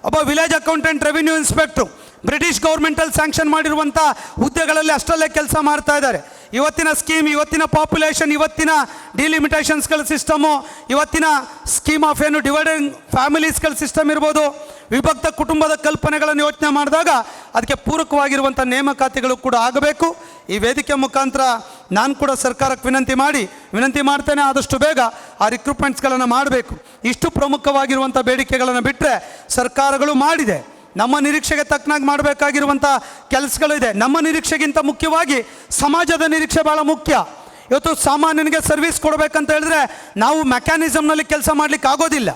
ಒಬ್ಬ village accountant revenue inspector British ಗೌರ್ಮೆಂಟಲ್ಲಿ sanction ಮಾಡಿರುವಂಥ ಹುದ್ದೆಗಳಲ್ಲಿ ಅಷ್ಟರಲ್ಲೇ ಕೆಲಸ ಮಾಡ್ತಾ ಇದ್ದಾರೆ. ಇವತ್ತಿನ ಸ್ಕೀಮ್ ಇವತ್ತಿನ ಪಾಪ್ಯುಲೇಷನ್ ಇವತ್ತಿನ ಡಿಲಿಮಿಟೇಷನ್ಸ್ಗಳ ಸಿಸ್ಟಮು ಇವತ್ತಿನ ಸ್ಕೀಮ್ ಆಫ್ ಏನು ಡಿವೈಡಿಂಗ್ ಫ್ಯಾಮಿಲೀಸ್ಗಳ ಸಿಸ್ಟಮ್ ಇರ್ಬೋದು ವಿಭಕ್ತ ಕುಟುಂಬದ ಕಲ್ಪನೆಗಳನ್ನು ಯೋಚನೆ ಮಾಡಿದಾಗ ಅದಕ್ಕೆ ಪೂರಕವಾಗಿರುವಂಥ ನೇಮಕಾತಿಗಳು ಕೂಡ ಆಗಬೇಕು. ಈ ವೇದಿಕೆ ಮುಖಾಂತರ ನಾನು ಕೂಡ ಸರ್ಕಾರಕ್ಕೆ ವಿನಂತಿ ಮಾಡಿ, ವಿನಂತಿ ಮಾಡ್ತೇನೆ ಆದಷ್ಟು ಬೇಗ ಆ ರಿಕ್ರೂಟ್ಮೆಂಟ್ಸ್ಗಳನ್ನು ಮಾಡಬೇಕು. ಇಷ್ಟು ಪ್ರಮುಖವಾಗಿರುವಂಥ ಬೇಡಿಕೆಗಳನ್ನು ಬಿಟ್ಟರೆ ಸರ್ಕಾರಗಳು ಮಾಡಿದೆ. ನಮ್ಮ ನಿರೀಕ್ಷೆಗೆ ತಕ್ಕನಾಗಿ ಮಾಡಬೇಕಾಗಿರುವಂಥ ಕೆಲಸಗಳಿದೆ. ನಮ್ಮ ನಿರೀಕ್ಷೆಗಿಂತ ಮುಖ್ಯವಾಗಿ ಸಮಾಜದ ನಿರೀಕ್ಷೆ ಭಾಳ ಮುಖ್ಯ. ಇವತ್ತು ಸಾಮಾನ್ಯನಿಗೆ ಸರ್ವಿಸ್ ಕೊಡಬೇಕಂತ ಹೇಳಿದ್ರೆ ನಾವು ಮೆಕ್ಯಾನಿಸಮ್ನಲ್ಲಿ ಕೆಲಸ ಮಾಡಲಿಕ್ಕೆ ಆಗೋದಿಲ್ಲ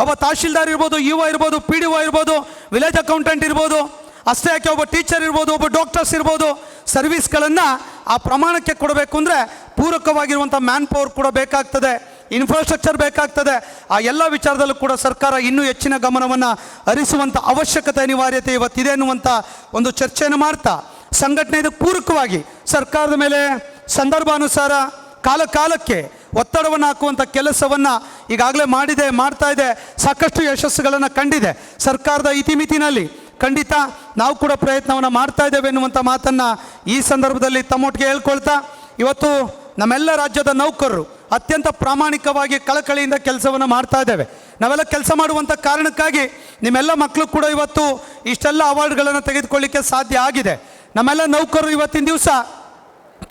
ಒಬ್ಬ ತಹಶೀಲ್ದಾರ್ ಇರ್ಬೋದು ಯು ಇರ್ಬೋದು ಪಿ ಡಿ ಒ ಇರ್ಬೋದು ವಿಲೇಜ್ ಅಕೌಂಟೆಂಟ್ ಇರ್ಬೋದು, ಅಷ್ಟೇ ಯಾಕೆ ಒಬ್ಬ ಟೀಚರ್ ಇರ್ಬೋದು, ಒಬ್ಬ ಡಾಕ್ಟರ್ಸ್ ಇರ್ಬೋದು ಸರ್ವಿಸ್ಗಳನ್ನು ಆ ಪ್ರಮಾಣಕ್ಕೆ ಕೊಡಬೇಕು ಅಂದರೆ ಪೂರಕವಾಗಿರುವಂಥ ಮ್ಯಾನ್ ಪವರ್ ಕೂಡ ಬೇಕಾಗ್ತದೆ ಇನ್ಫ್ರಾಸ್ಟ್ರಕ್ಚರ್ ಬೇಕಾಗ್ತದೆ. ಆ ಎಲ್ಲ ವಿಚಾರದಲ್ಲೂ ಕೂಡ ಸರ್ಕಾರ ಇನ್ನೂ ಹೆಚ್ಚಿನ ಗಮನವನ್ನು ಹರಿಸುವಂಥ ಅವಶ್ಯಕತೆ ಅನಿವಾರ್ಯತೆ ಇವತ್ತಿದೆ ಅನ್ನುವಂಥ ಒಂದು ಚರ್ಚೆಯನ್ನು ಮಾಡ್ತಾ, ಸಂಘಟನೆ ಇದಕ್ಕೆ ಪೂರಕವಾಗಿ ಸರ್ಕಾರದ ಮೇಲೆ ಸಂದರ್ಭಾನುಸಾರ ಕಾಲ ಕಾಲಕ್ಕೆ ಒತ್ತಡವನ್ನು ಹಾಕುವಂಥ ಕೆಲಸವನ್ನು ಈಗಾಗಲೇ ಮಾಡಿದೆ, ಮಾಡ್ತಾ ಇದೆ, ಸಾಕಷ್ಟು ಯಶಸ್ಸುಗಳನ್ನು ಕಂಡಿದೆ. ಸರ್ಕಾರದ ಇತಿಮಿತಿನಲ್ಲಿ ಖಂಡಿತ ನಾವು ಕೂಡ ಪ್ರಯತ್ನವನ್ನು ಮಾಡ್ತಾ ಇದ್ದೇವೆ ಎನ್ನುವಂಥ ಮಾತನ್ನು ಈ ಸಂದರ್ಭದಲ್ಲಿ ತಮ್ಮೊಟ್ಟಿಗೆ ಹೇಳ್ಕೊಳ್ತಾ, ಇವತ್ತು ನಮ್ಮೆಲ್ಲ ರಾಜ್ಯದ ನೌಕರರು ಅತ್ಯಂತ ಪ್ರಾಮಾಣಿಕವಾಗಿ ಕಳಕಳಿಯಿಂದ ಕೆಲಸವನ್ನು ಮಾಡ್ತಾ ಇದ್ದೇವೆ. ನಾವೆಲ್ಲ ಕೆಲಸ ಮಾಡುವಂಥ ಕಾರಣಕ್ಕಾಗಿ ನಿಮ್ಮೆಲ್ಲ ಮಕ್ಕಳು ಕೂಡ ಇವತ್ತು ಇಷ್ಟೆಲ್ಲ ಅವಾರ್ಡ್ಗಳನ್ನು ತೆಗೆದುಕೊಳ್ಳಿಕ್ಕೆ ಸಾಧ್ಯ ಆಗಿದೆ. ನಮ್ಮೆಲ್ಲ ನೌಕರರು ಇವತ್ತಿನ ದಿವಸ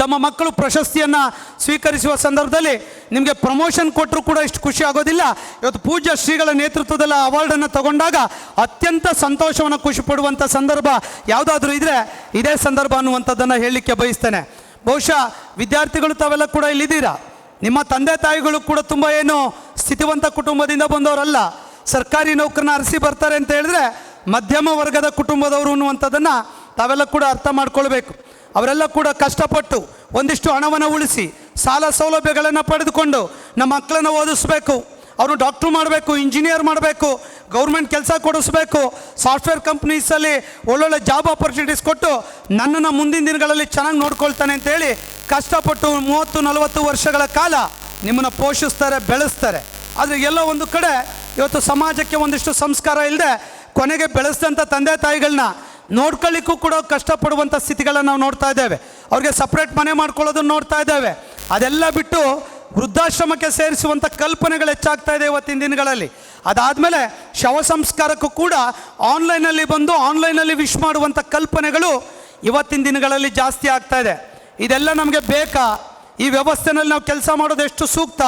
ತಮ್ಮ ಮಕ್ಕಳು ಪ್ರಶಸ್ತಿಯನ್ನು ಸ್ವೀಕರಿಸುವ ಸಂದರ್ಭದಲ್ಲಿ ನಿಮಗೆ ಪ್ರಮೋಷನ್ ಕೊಟ್ಟರು ಕೂಡ ಇಷ್ಟು ಖುಷಿ ಆಗೋದಿಲ್ಲ. ಇವತ್ತು ಪೂಜ್ಯ ಶ್ರೀಗಳ ನೇತೃತ್ವದಲ್ಲಿ ಅವಾರ್ಡನ್ನು ತಗೊಂಡಾಗ ಅತ್ಯಂತ ಸಂತೋಷವನ್ನು ಖುಷಿ ಪಡುವಂಥ ಸಂದರ್ಭ ಯಾವುದಾದ್ರೂ ಇದ್ರೆ ಇದೇ ಸಂದರ್ಭ ಅನ್ನುವಂಥದ್ದನ್ನು ಹೇಳಲಿಕ್ಕೆ ಬಯಸ್ತೇನೆ. ಬಹುಶಃ ವಿದ್ಯಾರ್ಥಿಗಳು ತಾವೆಲ್ಲ ಕೂಡ ಇಲ್ಲಿದ್ದೀರಾ? ನಿಮ್ಮ ತಂದೆ ತಾಯಿಗಳು ಕೂಡ ತುಂಬ ಏನು ಸ್ಥಿತಿವಂತ ಕುಟುಂಬದಿಂದ ಬಂದವರಲ್ಲ. ಸರ್ಕಾರಿ ನೌಕರನ್ನ ಅರಸಿ ಬರ್ತಾರೆ ಅಂತ ಹೇಳಿದ್ರೆ ಮಧ್ಯಮ ವರ್ಗದ ಕುಟುಂಬದವರು ಅನ್ನುವಂಥದ್ದನ್ನು ತಾವೆಲ್ಲ ಕೂಡ ಅರ್ಥ ಮಾಡ್ಕೊಳ್ಬೇಕು. ಅವರೆಲ್ಲ ಕೂಡ ಕಷ್ಟಪಟ್ಟು ಒಂದಿಷ್ಟು ಹಣವನ್ನು ಉಳಿಸಿ ಸಾಲ ಸೌಲಭ್ಯಗಳನ್ನು ಪಡೆದುಕೊಂಡು ನಮ್ಮ ಮಕ್ಕಳನ್ನು ಓದಿಸ್ಬೇಕು ಅವರು ಡಾಕ್ಟ್ರು ಮಾಡಬೇಕು ಇಂಜಿನಿಯರ್ ಮಾಡಬೇಕು ಗೌರ್ಮೆಂಟ್ ಕೆಲಸ ಕೊಡಿಸ್ಬೇಕು ಸಾಫ್ಟ್ವೇರ್ ಕಂಪ್ನೀಸಲ್ಲಿ ಒಳ್ಳೊಳ್ಳೆ ಜಾಬ್ ಆಪರ್ಚುನಿಟೀಸ್ ಕೊಟ್ಟು ನನ್ನನ್ನು ಮುಂದಿನ ದಿನಗಳಲ್ಲಿ ಚೆನ್ನಾಗಿ ನೋಡ್ಕೊಳ್ತಾನೆ ಅಂತೇಳಿ ಕಷ್ಟಪಟ್ಟು ಮೂವತ್ತು, ನಲವತ್ತು ವರ್ಷಗಳ ಕಾಲ ನಿಮ್ಮನ್ನು ಪೋಷಿಸ್ತಾರೆ, ಬೆಳೆಸ್ತಾರೆ. ಆದರೆ ಎಲ್ಲ ಒಂದು ಕಡೆ ಇವತ್ತು ಸಮಾಜಕ್ಕೆ ಒಂದಿಷ್ಟು ಸಂಸ್ಕಾರ ಇಲ್ಲದೆ ಕೊನೆಗೆ ಬೆಳೆಸಿದಂಥ ತಂದೆ ತಾಯಿಗಳನ್ನ ನೋಡ್ಕೊಳ್ಳಿಕ್ಕೂ ಕೂಡ ಕಷ್ಟಪಡುವಂಥ ಸ್ಥಿತಿಗಳನ್ನ ನಾವು ನೋಡ್ತಾ ಇದ್ದೇವೆ. ಅವ್ರಿಗೆ ಸಪ್ರೇಟ್ ಮನೆ ಮಾಡ್ಕೊಳ್ಳೋದನ್ನು ನೋಡ್ತಾ ಇದ್ದೇವೆ. ಅದೆಲ್ಲ ಬಿಟ್ಟು ವೃದ್ಧಾಶ್ರಮಕ್ಕೆ ಸೇರಿಸುವಂಥ ಕಲ್ಪನೆಗಳು ಹೆಚ್ಚಾಗ್ತಾ ಇದೆ ಇವತ್ತಿನ ದಿನಗಳಲ್ಲಿ. ಅದಾದಮೇಲೆ ಶವ ಸಂಸ್ಕಾರಕ್ಕೂ ಕೂಡ ಆನ್ಲೈನಲ್ಲಿ ಬಂದು ಆನ್ಲೈನಲ್ಲಿ ವಿಶ್ ಮಾಡುವಂಥ ಕಲ್ಪನೆಗಳು ಇವತ್ತಿನ ದಿನಗಳಲ್ಲಿ ಜಾಸ್ತಿ ಆಗ್ತಾ ಇದೆ. ಇದೆಲ್ಲ ನಮಗೆ ಬೇಕಾ? ಈ ವ್ಯವಸ್ಥೆನಲ್ಲಿ ನಾವು ಕೆಲಸ ಮಾಡೋದು ಎಷ್ಟು ಸೂಕ್ತ?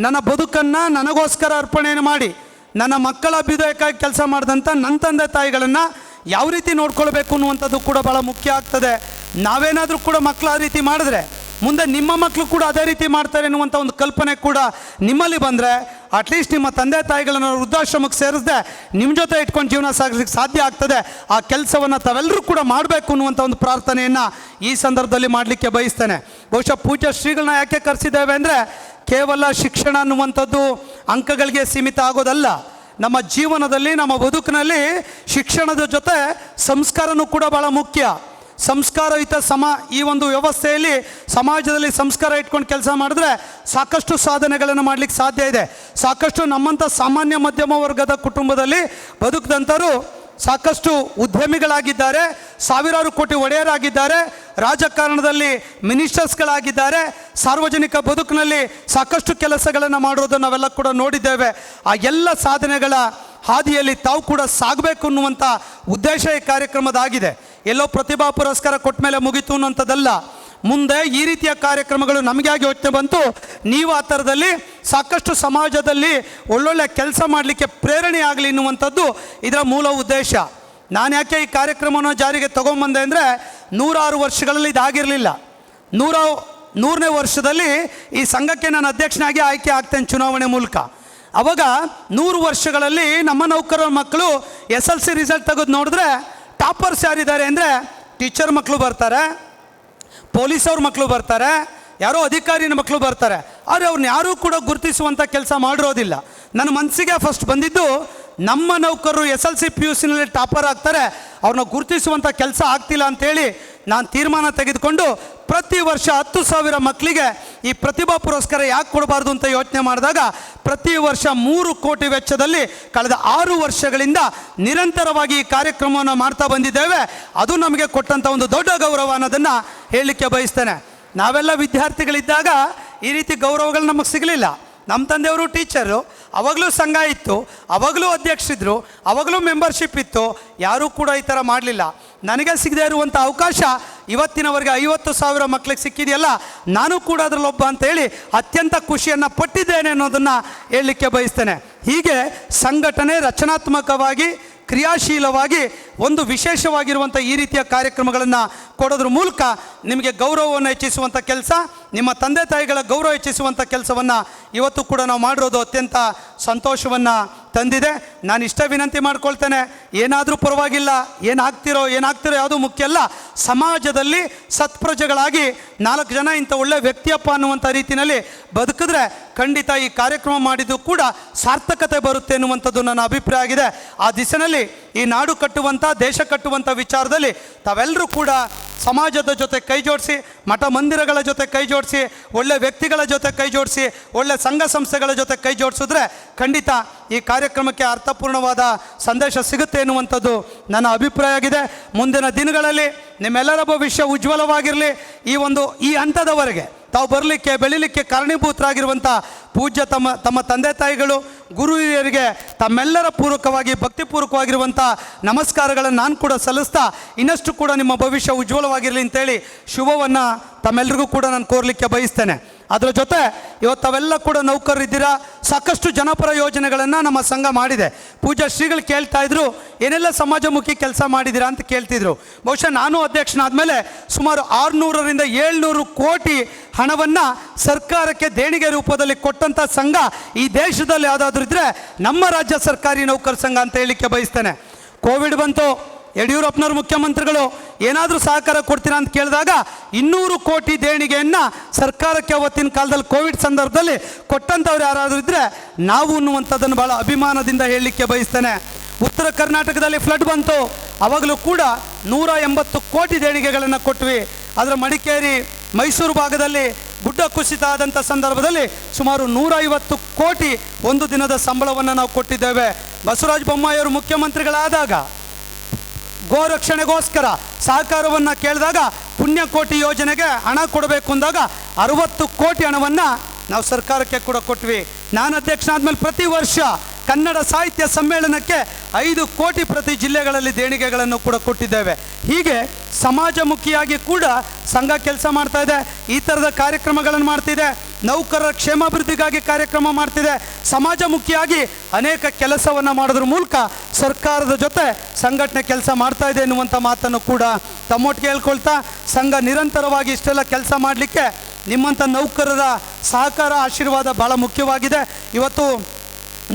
ನನ್ನ ಬದುಕನ್ನು ನನಗೋಸ್ಕರ ಅರ್ಪಣೆಯನ್ನು ಮಾಡಿ, ನನ್ನ ಮಕ್ಕಳ ಅಭ್ಯುದಯಕ್ಕಾಗಿ ಕೆಲಸ ಮಾಡಿದಂಥ ನನ್ನ ತಂದೆ ತಾಯಿಗಳನ್ನು ಯಾವ ರೀತಿ ನೋಡ್ಕೊಳ್ಬೇಕು ಅನ್ನುವಂಥದ್ದು ಕೂಡ ಭಾಳ ಮುಖ್ಯ ಆಗ್ತದೆ. ನಾವೇನಾದರೂ ಕೂಡ ಮಕ್ಕಳು ಆ ರೀತಿ ಮಾಡಿದ್ರೆ, ಮುಂದೆ ನಿಮ್ಮ ಮಕ್ಕಳು ಕೂಡ ಅದೇ ರೀತಿ ಮಾಡ್ತಾರೆ ಅನ್ನುವಂಥ ಒಂದು ಕಲ್ಪನೆ ಕೂಡ ನಿಮ್ಮಲ್ಲಿ ಬಂದರೆ ಅಟ್ಲೀಸ್ಟ್ ನಿಮ್ಮ ತಂದೆ ತಾಯಿಗಳನ್ನು ವೃದ್ಧಾಶ್ರಮಕ್ಕೆ ಸೇರಿಸದೆ ನಿಮ್ಮ ಜೊತೆ ಇಟ್ಕೊಂಡು ಜೀವನ ಸಾಗಿಸ್ಲಿಕ್ಕೆ ಸಾಧ್ಯ ಆಗ್ತದೆ. ಆ ಕೆಲಸವನ್ನು ತಾವೆಲ್ಲರೂ ಕೂಡ ಮಾಡಬೇಕು ಅನ್ನುವಂಥ ಒಂದು ಪ್ರಾರ್ಥನೆಯನ್ನು ಈ ಸಂದರ್ಭದಲ್ಲಿ ಮಾಡಲಿಕ್ಕೆ ಬಯಸ್ತೇನೆ. ಬಹುಶಃ ಪೂಜಾ ಶ್ರೀಗಳನ್ನ ಯಾಕೆ ಕರೆಸಿದ್ದೇವೆ ಅಂದರೆ, ಕೇವಲ ಶಿಕ್ಷಣ ಅನ್ನುವಂಥದ್ದು ಅಂಕಗಳಿಗೆ ಸೀಮಿತ ಆಗೋದಲ್ಲ. ನಮ್ಮ ಜೀವನದಲ್ಲಿ, ನಮ್ಮ ಬದುಕಿನಲ್ಲಿ ಶಿಕ್ಷಣದ ಜೊತೆ ಸಂಸ್ಕಾರನೂ ಕೂಡ ಭಾಳ ಮುಖ್ಯ. ಸಂಸ್ಕಾರಯುತ ಸಮ, ಈ ಒಂದು ವ್ಯವಸ್ಥೆಯಲ್ಲಿ ಸಮಾಜದಲ್ಲಿ ಸಂಸ್ಕಾರ ಇಟ್ಕೊಂಡು ಕೆಲಸ ಮಾಡಿದ್ರೆ ಸಾಕಷ್ಟು ಸಾಧನೆಗಳನ್ನು ಮಾಡಲಿಕ್ಕೆ ಸಾಧ್ಯ ಇದೆ. ಸಾಕಷ್ಟು ನಮ್ಮಂಥ ಸಾಮಾನ್ಯ ಮಧ್ಯಮ ವರ್ಗದ ಕುಟುಂಬದಲ್ಲಿ ಬದುಕಿದಂಥವರು ಸಾಕಷ್ಟು ಉದ್ಯಮಿಗಳಾಗಿದ್ದಾರೆ, ಸಾವಿರಾರು ಕೋಟಿ ಒಡೆಯರಾಗಿದ್ದಾರೆ, ರಾಜಕಾರಣದಲ್ಲಿ ಮಿನಿಸ್ಟರ್ಸ್ಗಳಾಗಿದ್ದಾರೆ, ಸಾರ್ವಜನಿಕ ಬದುಕಿನಲ್ಲಿ ಸಾಕಷ್ಟು ಕೆಲಸಗಳನ್ನು ಮಾಡೋದನ್ನು ನಾವೆಲ್ಲ ಕೂಡ ನೋಡಿದ್ದೇವೆ. ಆ ಎಲ್ಲ ಸಾಧನೆಗಳ ಹಾದಿಯಲ್ಲಿ ತಾವು ಕೂಡ ಸಾಗಬೇಕು ಅನ್ನುವಂಥ ಉದ್ದೇಶ ಈ ಕಾರ್ಯಕ್ರಮದಾಗಿದೆ. ಎಲ್ಲೋ ಪ್ರತಿಭಾ ಪುರಸ್ಕಾರ ಕೊಟ್ಟ ಮೇಲೆ ಮುಗಿತು ಅನ್ನೋಂಥದ್ದಲ್ಲ ಮುಂದೆ ಈ ರೀತಿಯ ಕಾರ್ಯಕ್ರಮಗಳು ನಮಗಾಗಿ ಯೋಚನೆ ಬಂತು. ನೀವು ಆ ಥರದಲ್ಲಿ ಸಾಕಷ್ಟು ಸಮಾಜದಲ್ಲಿ ಒಳ್ಳೊಳ್ಳೆ ಕೆಲಸ ಮಾಡಲಿಕ್ಕೆ ಪ್ರೇರಣೆ ಆಗಲಿ ಎನ್ನುವಂಥದ್ದು ಇದರ ಮೂಲ ಉದ್ದೇಶ. ನಾನು ಯಾಕೆ ಈ ಕಾರ್ಯಕ್ರಮವನ್ನು ಜಾರಿಗೆ ತೊಗೊಂಬಂದೆ ಅಂದರೆ ನೂರಾರು ವರ್ಷಗಳಲ್ಲಿ ಇದಾಗಿರಲಿಲ್ಲ ನೂರ, ನೂರನೇ ವರ್ಷದಲ್ಲಿ ಈ ಸಂಘಕ್ಕೆ ನಾನು ಅಧ್ಯಕ್ಷನಾಗಿ ಆಯ್ಕೆ ಆಗ್ತೇನೆ ಚುನಾವಣೆ ಮೂಲಕ. ಅವಾಗ ನೂರು ವರ್ಷಗಳಲ್ಲಿ ನಮ್ಮ ನೌಕರರ ಮಕ್ಕಳು ಎಸ್ ಎಲ್ ಸಿ ರಿಸಲ್ಟ್ ತೆಗೆದು ನೋಡಿದ್ರೆ ಟಾಪರ್ಸ್ ಯಾರಿದ್ದಾರೆ ಅಂದರೆ ಟೀಚರ್ ಮಕ್ಕಳು ಬರ್ತಾರೆ. ಪೊಲೀಸ್ ಅವ್ರ ಮಕ್ಕಳು ಬರ್ತಾರೆ, ಯಾರೋ ಅಧಿಕಾರಿನ ಮಕ್ಕಳು ಬರ್ತಾರೆ. ಆದರೆ ಅವ್ರನ್ನ ಯಾರೂ ಕೂಡ ಗುರುತಿಸುವಂಥ ಕೆಲಸ ಮಾಡಿರೋದಿಲ್ಲ. ನನ್ನ ಮನಸ್ಸಿಗೆ ಫಸ್ಟ್ ಬಂದಿದ್ದು ನಮ್ಮ ನೌಕರರು S L C P U ಸಿನಲ್ಲಿ topper ಆಗ್ತಾರೆ ಅವ್ರನ್ನ ಗುರುತಿಸುವಂಥ ಕೆಲಸ ಆಗ್ತಿಲ್ಲ ಅಂತೇಳಿ ನಾನು ತೀರ್ಮಾನ ತೆಗೆದುಕೊಂಡು ಪ್ರತಿ ವರ್ಷ ಹತ್ತು ಸಾವಿರ ಮಕ್ಕಳಿಗೆ ಈ ಪ್ರತಿಭಾ ಪುರಸ್ಕಾರ ಯಾಕೆ ಕೊಡಬಾರ್ದು ಅಂತ ಯೋಚನೆ ಮಾಡಿದಾಗ ಪ್ರತಿ ವರ್ಷ ಮೂರು ಕೋಟಿ ವೆಚ್ಚದಲ್ಲಿ ಕಳೆದ ಆರು ವರ್ಷಗಳಿಂದ ನಿರಂತರವಾಗಿ ಈ ಕಾರ್ಯಕ್ರಮವನ್ನು ಮಾಡ್ತಾ ಬಂದಿದ್ದೇವೆ. ಅದು ನಮಗೆ ಕೊಟ್ಟಂಥ ಒಂದು ದೊಡ್ಡ ಗೌರವ ಅನ್ನೋದನ್ನು ಹೇಳಲಿಕ್ಕೆ ಬಯಸ್ತೇನೆ. ನಾವೆಲ್ಲ ವಿದ್ಯಾರ್ಥಿಗಳಿದ್ದಾಗ ಈ ರೀತಿ ಗೌರವಗಳು ನಮಗೆ ಸಿಗಲಿಲ್ಲ. ನಮ್ಮ ತಂದೆಯವರು ಟೀಚರು, ಅವಾಗಲೂ ಸಂಘ ಇತ್ತು, ಅವಾಗಲೂ ಅಧ್ಯಕ್ಷಿದ್ರು ಅವಾಗಲೂ ಮೆಂಬರ್ಶಿಪ್ ಇತ್ತು, ಯಾರೂ ಕೂಡ ಈ ಥರ ಮಾಡಲಿಲ್ಲ. ನನಗೆ ಸಿಗದೆ ಇರುವಂಥ ಅವಕಾಶ ಇವತ್ತಿನವರೆಗೆ ಐವತ್ತು ಸಾವಿರ ಮಕ್ಕಳಿಗೆ ಸಿಕ್ಕಿದೆಯಲ್ಲ, ನಾನು ಕೂಡ ಅದರಲ್ಲೊಬ್ಬ ಅಂತೇಳಿ ಅತ್ಯಂತ ಖುಷಿಯನ್ನು ಪಟ್ಟಿದ್ದೇನೆ ಅನ್ನೋದನ್ನು ಹೇಳಲಿಕ್ಕೆ ಬಯಸ್ತೇನೆ. ಹೀಗೆ ಸಂಘಟನೆ ರಚನಾತ್ಮಕವಾಗಿ, ಕ್ರಿಯಾಶೀಲವಾಗಿ, ಒಂದು ವಿಶೇಷವಾಗಿರುವಂಥ ಈ ರೀತಿಯ ಕಾರ್ಯಕ್ರಮಗಳನ್ನು ಕೊಡೋದ್ರ ಮೂಲಕ ನಿಮಗೆ ಗೌರವವನ್ನು ಹೆಚ್ಚಿಸುವಂಥ ಕೆಲಸ ನಿಮ್ಮ ತಂದೆ ತಾಯಿಗಳ ಗೌರವ ಹೆಚ್ಚಿಸುವಂಥ ಕೆಲಸವನ್ನು ಇವತ್ತು ಕೂಡ ನಾವು ಮಾಡಿರೋದು ಅತ್ಯಂತ ಸಂತೋಷವನ್ನು ತಂದಿದೆ. ನಾನು ಇಷ್ಟ ವಿನಂತಿ ಮಾಡ್ಕೊಳ್ತೇನೆ. ಏನಾದರೂ ಪರವಾಗಿಲ್ಲ, ಏನಾಗ್ತಿರೋ ಏನಾಗ್ತಿರೋ ಯಾವುದು ಮುಖ್ಯ ಅಲ್ಲ. ಸಮಾಜದಲ್ಲಿ ಸತ್ಪ್ರಜೆಗಳಾಗಿ ನಾಲ್ಕು ಜನ ಇಂಥ ಒಳ್ಳೆ ವ್ಯಕ್ತಿಯಪ್ಪ ಅನ್ನುವಂಥ ರೀತಿಯಲ್ಲಿ ಬದುಕಿದ್ರೆ ಖಂಡಿತ ಈ ಕಾರ್ಯಕ್ರಮ ಮಾಡಿದ್ದು ಕೂಡ ಸಾರ್ಥಕತೆ ಬರುತ್ತೆ ಎನ್ನುವಂಥದ್ದು ನನ್ನ ಅಭಿಪ್ರಾಯ ಆಗಿದೆ. ಆ ದಿಸಿನಲ್ಲಿ ಈ ನಾಡು ಕಟ್ಟುವಂಥ, ದೇಶ ಕಟ್ಟುವಂಥ ವಿಚಾರದಲ್ಲಿ ತಾವೆಲ್ಲರೂ ಕೂಡ ಸಮಾಜದ ಜೊತೆ ಕೈ ಜೋಡಿಸಿ, ಮಠ ಮಂದಿರಗಳ ಜೊತೆ ಕೈ ಜೋಡಿಸಿ, ಒಳ್ಳೆ ವ್ಯಕ್ತಿಗಳ ಜೊತೆ ಕೈ ಜೋಡಿಸಿ, ಒಳ್ಳೆ ಸಂಘ ಸಂಸ್ಥೆಗಳ ಜೊತೆ ಕೈ ಜೋಡಿಸಿದ್ರೆ ಖಂಡಿತ ಈ ಕಾರ್ಯಕ್ರಮಕ್ಕೆ ಅರ್ಥಪೂರ್ಣವಾದ ಸಂದೇಶ ಸಿಗುತ್ತೆ ಎನ್ನುವಂಥದ್ದು ನನ್ನ ಅಭಿಪ್ರಾಯ ಆಗಿದೆ. ಮುಂದಿನ ದಿನಗಳಲ್ಲಿ ನಿಮ್ಮೆಲ್ಲರ ಭವಿಷ್ಯ ಉಜ್ವಲವಾಗಿರಲಿ ಈ ಒಂದು ಈ ಹಂತದವರೆಗೆ. ತಾವು ಬರಲಿಕ್ಕೆ, ಬೆಳಿಲಿಕ್ಕೆ ಕಾರಣೀಭೂತರಾಗಿರುವಂಥ ಪೂಜ್ಯ ತಮ್ಮ ತಮ್ಮ ತಂದೆ ತಾಯಿಗಳು ಗುರು ಹಿರಿಯರಿಗೆ ತಮ್ಮೆಲ್ಲರ ಪೂರ್ವಕವಾಗಿ ಭಕ್ತಿಪೂರ್ವಕವಾಗಿರುವಂಥ ನಮಸ್ಕಾರಗಳನ್ನು ನಾನು ಕೂಡ ಸಲ್ಲಿಸ್ತಾ, ಇನ್ನಷ್ಟು ಕೂಡ ನಿಮ್ಮ ಭವಿಷ್ಯ ಉಜ್ವಲವಾಗಿರಲಿ ಅಂತೇಳಿ ಶುಭವನ್ನು ತಮ್ಮೆಲ್ಲರಿಗೂ ಕೂಡ ನಾನು ಕೋರಲಿಕ್ಕೆ ಬಯಸ್ತೇನೆ. ಅದರ ಜೊತೆ ಇವತ್ತು ಅವೆಲ್ಲ ಕೂಡ ನೌಕರರಿದ್ದೀರಾ? ಸಾಕಷ್ಟು ಜನಪರ ಯೋಜನೆಗಳನ್ನು ನಮ್ಮ ಸಂಘ ಮಾಡಿದೆ. ಪೂಜಾ ಶ್ರೀಗಳು ಕೇಳ್ತಾ ಇದ್ರು, ಏನೆಲ್ಲ ಸಮಾಜಮುಖಿ ಕೆಲಸ ಮಾಡಿದ್ದೀರಾ ಅಂತ ಕೇಳ್ತಿದ್ರು. ಬಹುಶಃ ನಾನು ಅಧ್ಯಕ್ಷನಾದ ಮೇಲೆ ಸುಮಾರು ಆರುನೂರರಿಂದ ಏಳ್ನೂರು ಕೋಟಿ ಹಣವನ್ನು ಸರ್ಕಾರಕ್ಕೆ ದೇಣಿಗೆ ರೂಪದಲ್ಲಿ ಕೊಟ್ಟಂಥ ಸಂಘ ಈ ದೇಶದಲ್ಲಿ ಯಾವುದಾದ್ರೂ ಇದ್ದರೆ ನಮ್ಮ ರಾಜ್ಯ ಸರ್ಕಾರಿ ನೌಕರ ಸಂಘ ಅಂತ ಹೇಳಿಕ್ಕೆ ಬಯಸ್ತೇನೆ. ಕೋವಿಡ್ ಬಂತು ಯಡಿಯೂರಪ್ಪನವ್ರ ಮುಖ್ಯಮಂತ್ರಿಗಳು ಏನಾದರೂ ಸಹಕಾರ ಕೊಡ್ತೀರಾ ಅಂತ ಕೇಳಿದಾಗ ಇನ್ನೂರು ಕೋಟಿ ದೇಣಿಗೆಯನ್ನು ಸರ್ಕಾರಕ್ಕೆ ಅವತ್ತಿನ ಕಾಲದಲ್ಲಿ ಕೋವಿಡ್ ಸಂದರ್ಭದಲ್ಲಿ ಕೊಟ್ಟಂಥವ್ರು ಯಾರಾದರೂ ಇದ್ದರೆ ನಾವು ಅನ್ನುವಂಥದ್ದನ್ನು ಭಾಳ ಅಭಿಮಾನದಿಂದ ಹೇಳಲಿಕ್ಕೆ ಬಯಸ್ತೇನೆ. ಉತ್ತರ ಕರ್ನಾಟಕದಲ್ಲಿ ಫ್ಲಡ್ ಬಂತು. ಅವಾಗಲೂ ಕೂಡ ನೂರ ಎಂಬತ್ತು ಕೋಟಿ ದೇಣಿಗೆಗಳನ್ನು ಕೊಟ್ವಿ. ಅದರ ಮಡಿಕೇರಿ, ಮೈಸೂರು ಭಾಗದಲ್ಲಿ ಗುಡ್ಡ ಕುಸಿತ ಆದಂಥ ಸಂದರ್ಭದಲ್ಲಿ ಸುಮಾರು ನೂರೈವತ್ತು ಕೋಟಿ ಒಂದು ದಿನದ ಸಂಬಳವನ್ನು ನಾವು ಕೊಟ್ಟಿದ್ದೇವೆ. ಬಸವರಾಜ ಬೊಮ್ಮಾಯಿಯವರು ಮುಖ್ಯಮಂತ್ರಿಗಳಾದಾಗ ಗೋರಕ್ಷಣೆಗೋಸ್ಕರ ಸಹಕಾರವನ್ನು ಕೇಳಿದಾಗ ಪುಣ್ಯಕೋಟಿ ಯೋಜನೆಗೆ ಹಣ ಕೊಡಬೇಕು ಅಂದಾಗ ಅರವತ್ತು ಕೋಟಿ ಹಣವನ್ನು ನಾವು ಸರ್ಕಾರಕ್ಕೆ ಕೂಡ ಕೊಟ್ವಿ. ನಾನು ಅಧ್ಯಕ್ಷನಾದ್ಮೇಲೆ ಪ್ರತಿ ವರ್ಷ ಕನ್ನಡ ಸಾಹಿತ್ಯ ಸಮ್ಮೇಳನಕ್ಕೆ ಐದು ಕೋಟಿ ಪ್ರತಿ ಜಿಲ್ಲೆಗಳಲ್ಲಿ ದೇಣಿಗೆಗಳನ್ನು ಕೂಡ ಕೊಟ್ಟಿದ್ದೇವೆ. ಹೀಗೆ ಸಮಾಜಮುಖಿಯಾಗಿ ಕೂಡ ಸಂಘ ಕೆಲಸ ಮಾಡ್ತಾ ಇದೆ. ಈ ಥರದ ಕಾರ್ಯಕ್ರಮಗಳನ್ನು ಮಾಡ್ತಿದೆ. ನೌಕರರ ಕ್ಷೇಮಾಭಿವೃದ್ಧಿಗಾಗಿ ಕಾರ್ಯಕ್ರಮ ಮಾಡ್ತಿದೆ. ಸಮಾಜಮುಖಿಯಾಗಿ ಅನೇಕ ಕೆಲಸವನ್ನು ಮಾಡೋದ್ರ ಮೂಲಕ ಸರ್ಕಾರದ ಜೊತೆ ಸಂಘಟನೆ ಕೆಲಸ ಮಾಡ್ತಾ ಇದೆ ಎನ್ನುವಂಥ ಮಾತನ್ನು ಕೂಡ ತಮ್ಮೊಟ್ಟಿಗೆ ಹೇಳ್ಕೊಳ್ತಾ ಸಂಘ ನಿರಂತರವಾಗಿ ಇಷ್ಟೆಲ್ಲ ಕೆಲಸ ಮಾಡಲಿಕ್ಕೆ ನಿಮ್ಮಂಥ ನೌಕರರ ಸಹಕಾರ, ಆಶೀರ್ವಾದ ಭಾಳ ಮುಖ್ಯವಾಗಿದೆ. ಇವತ್ತು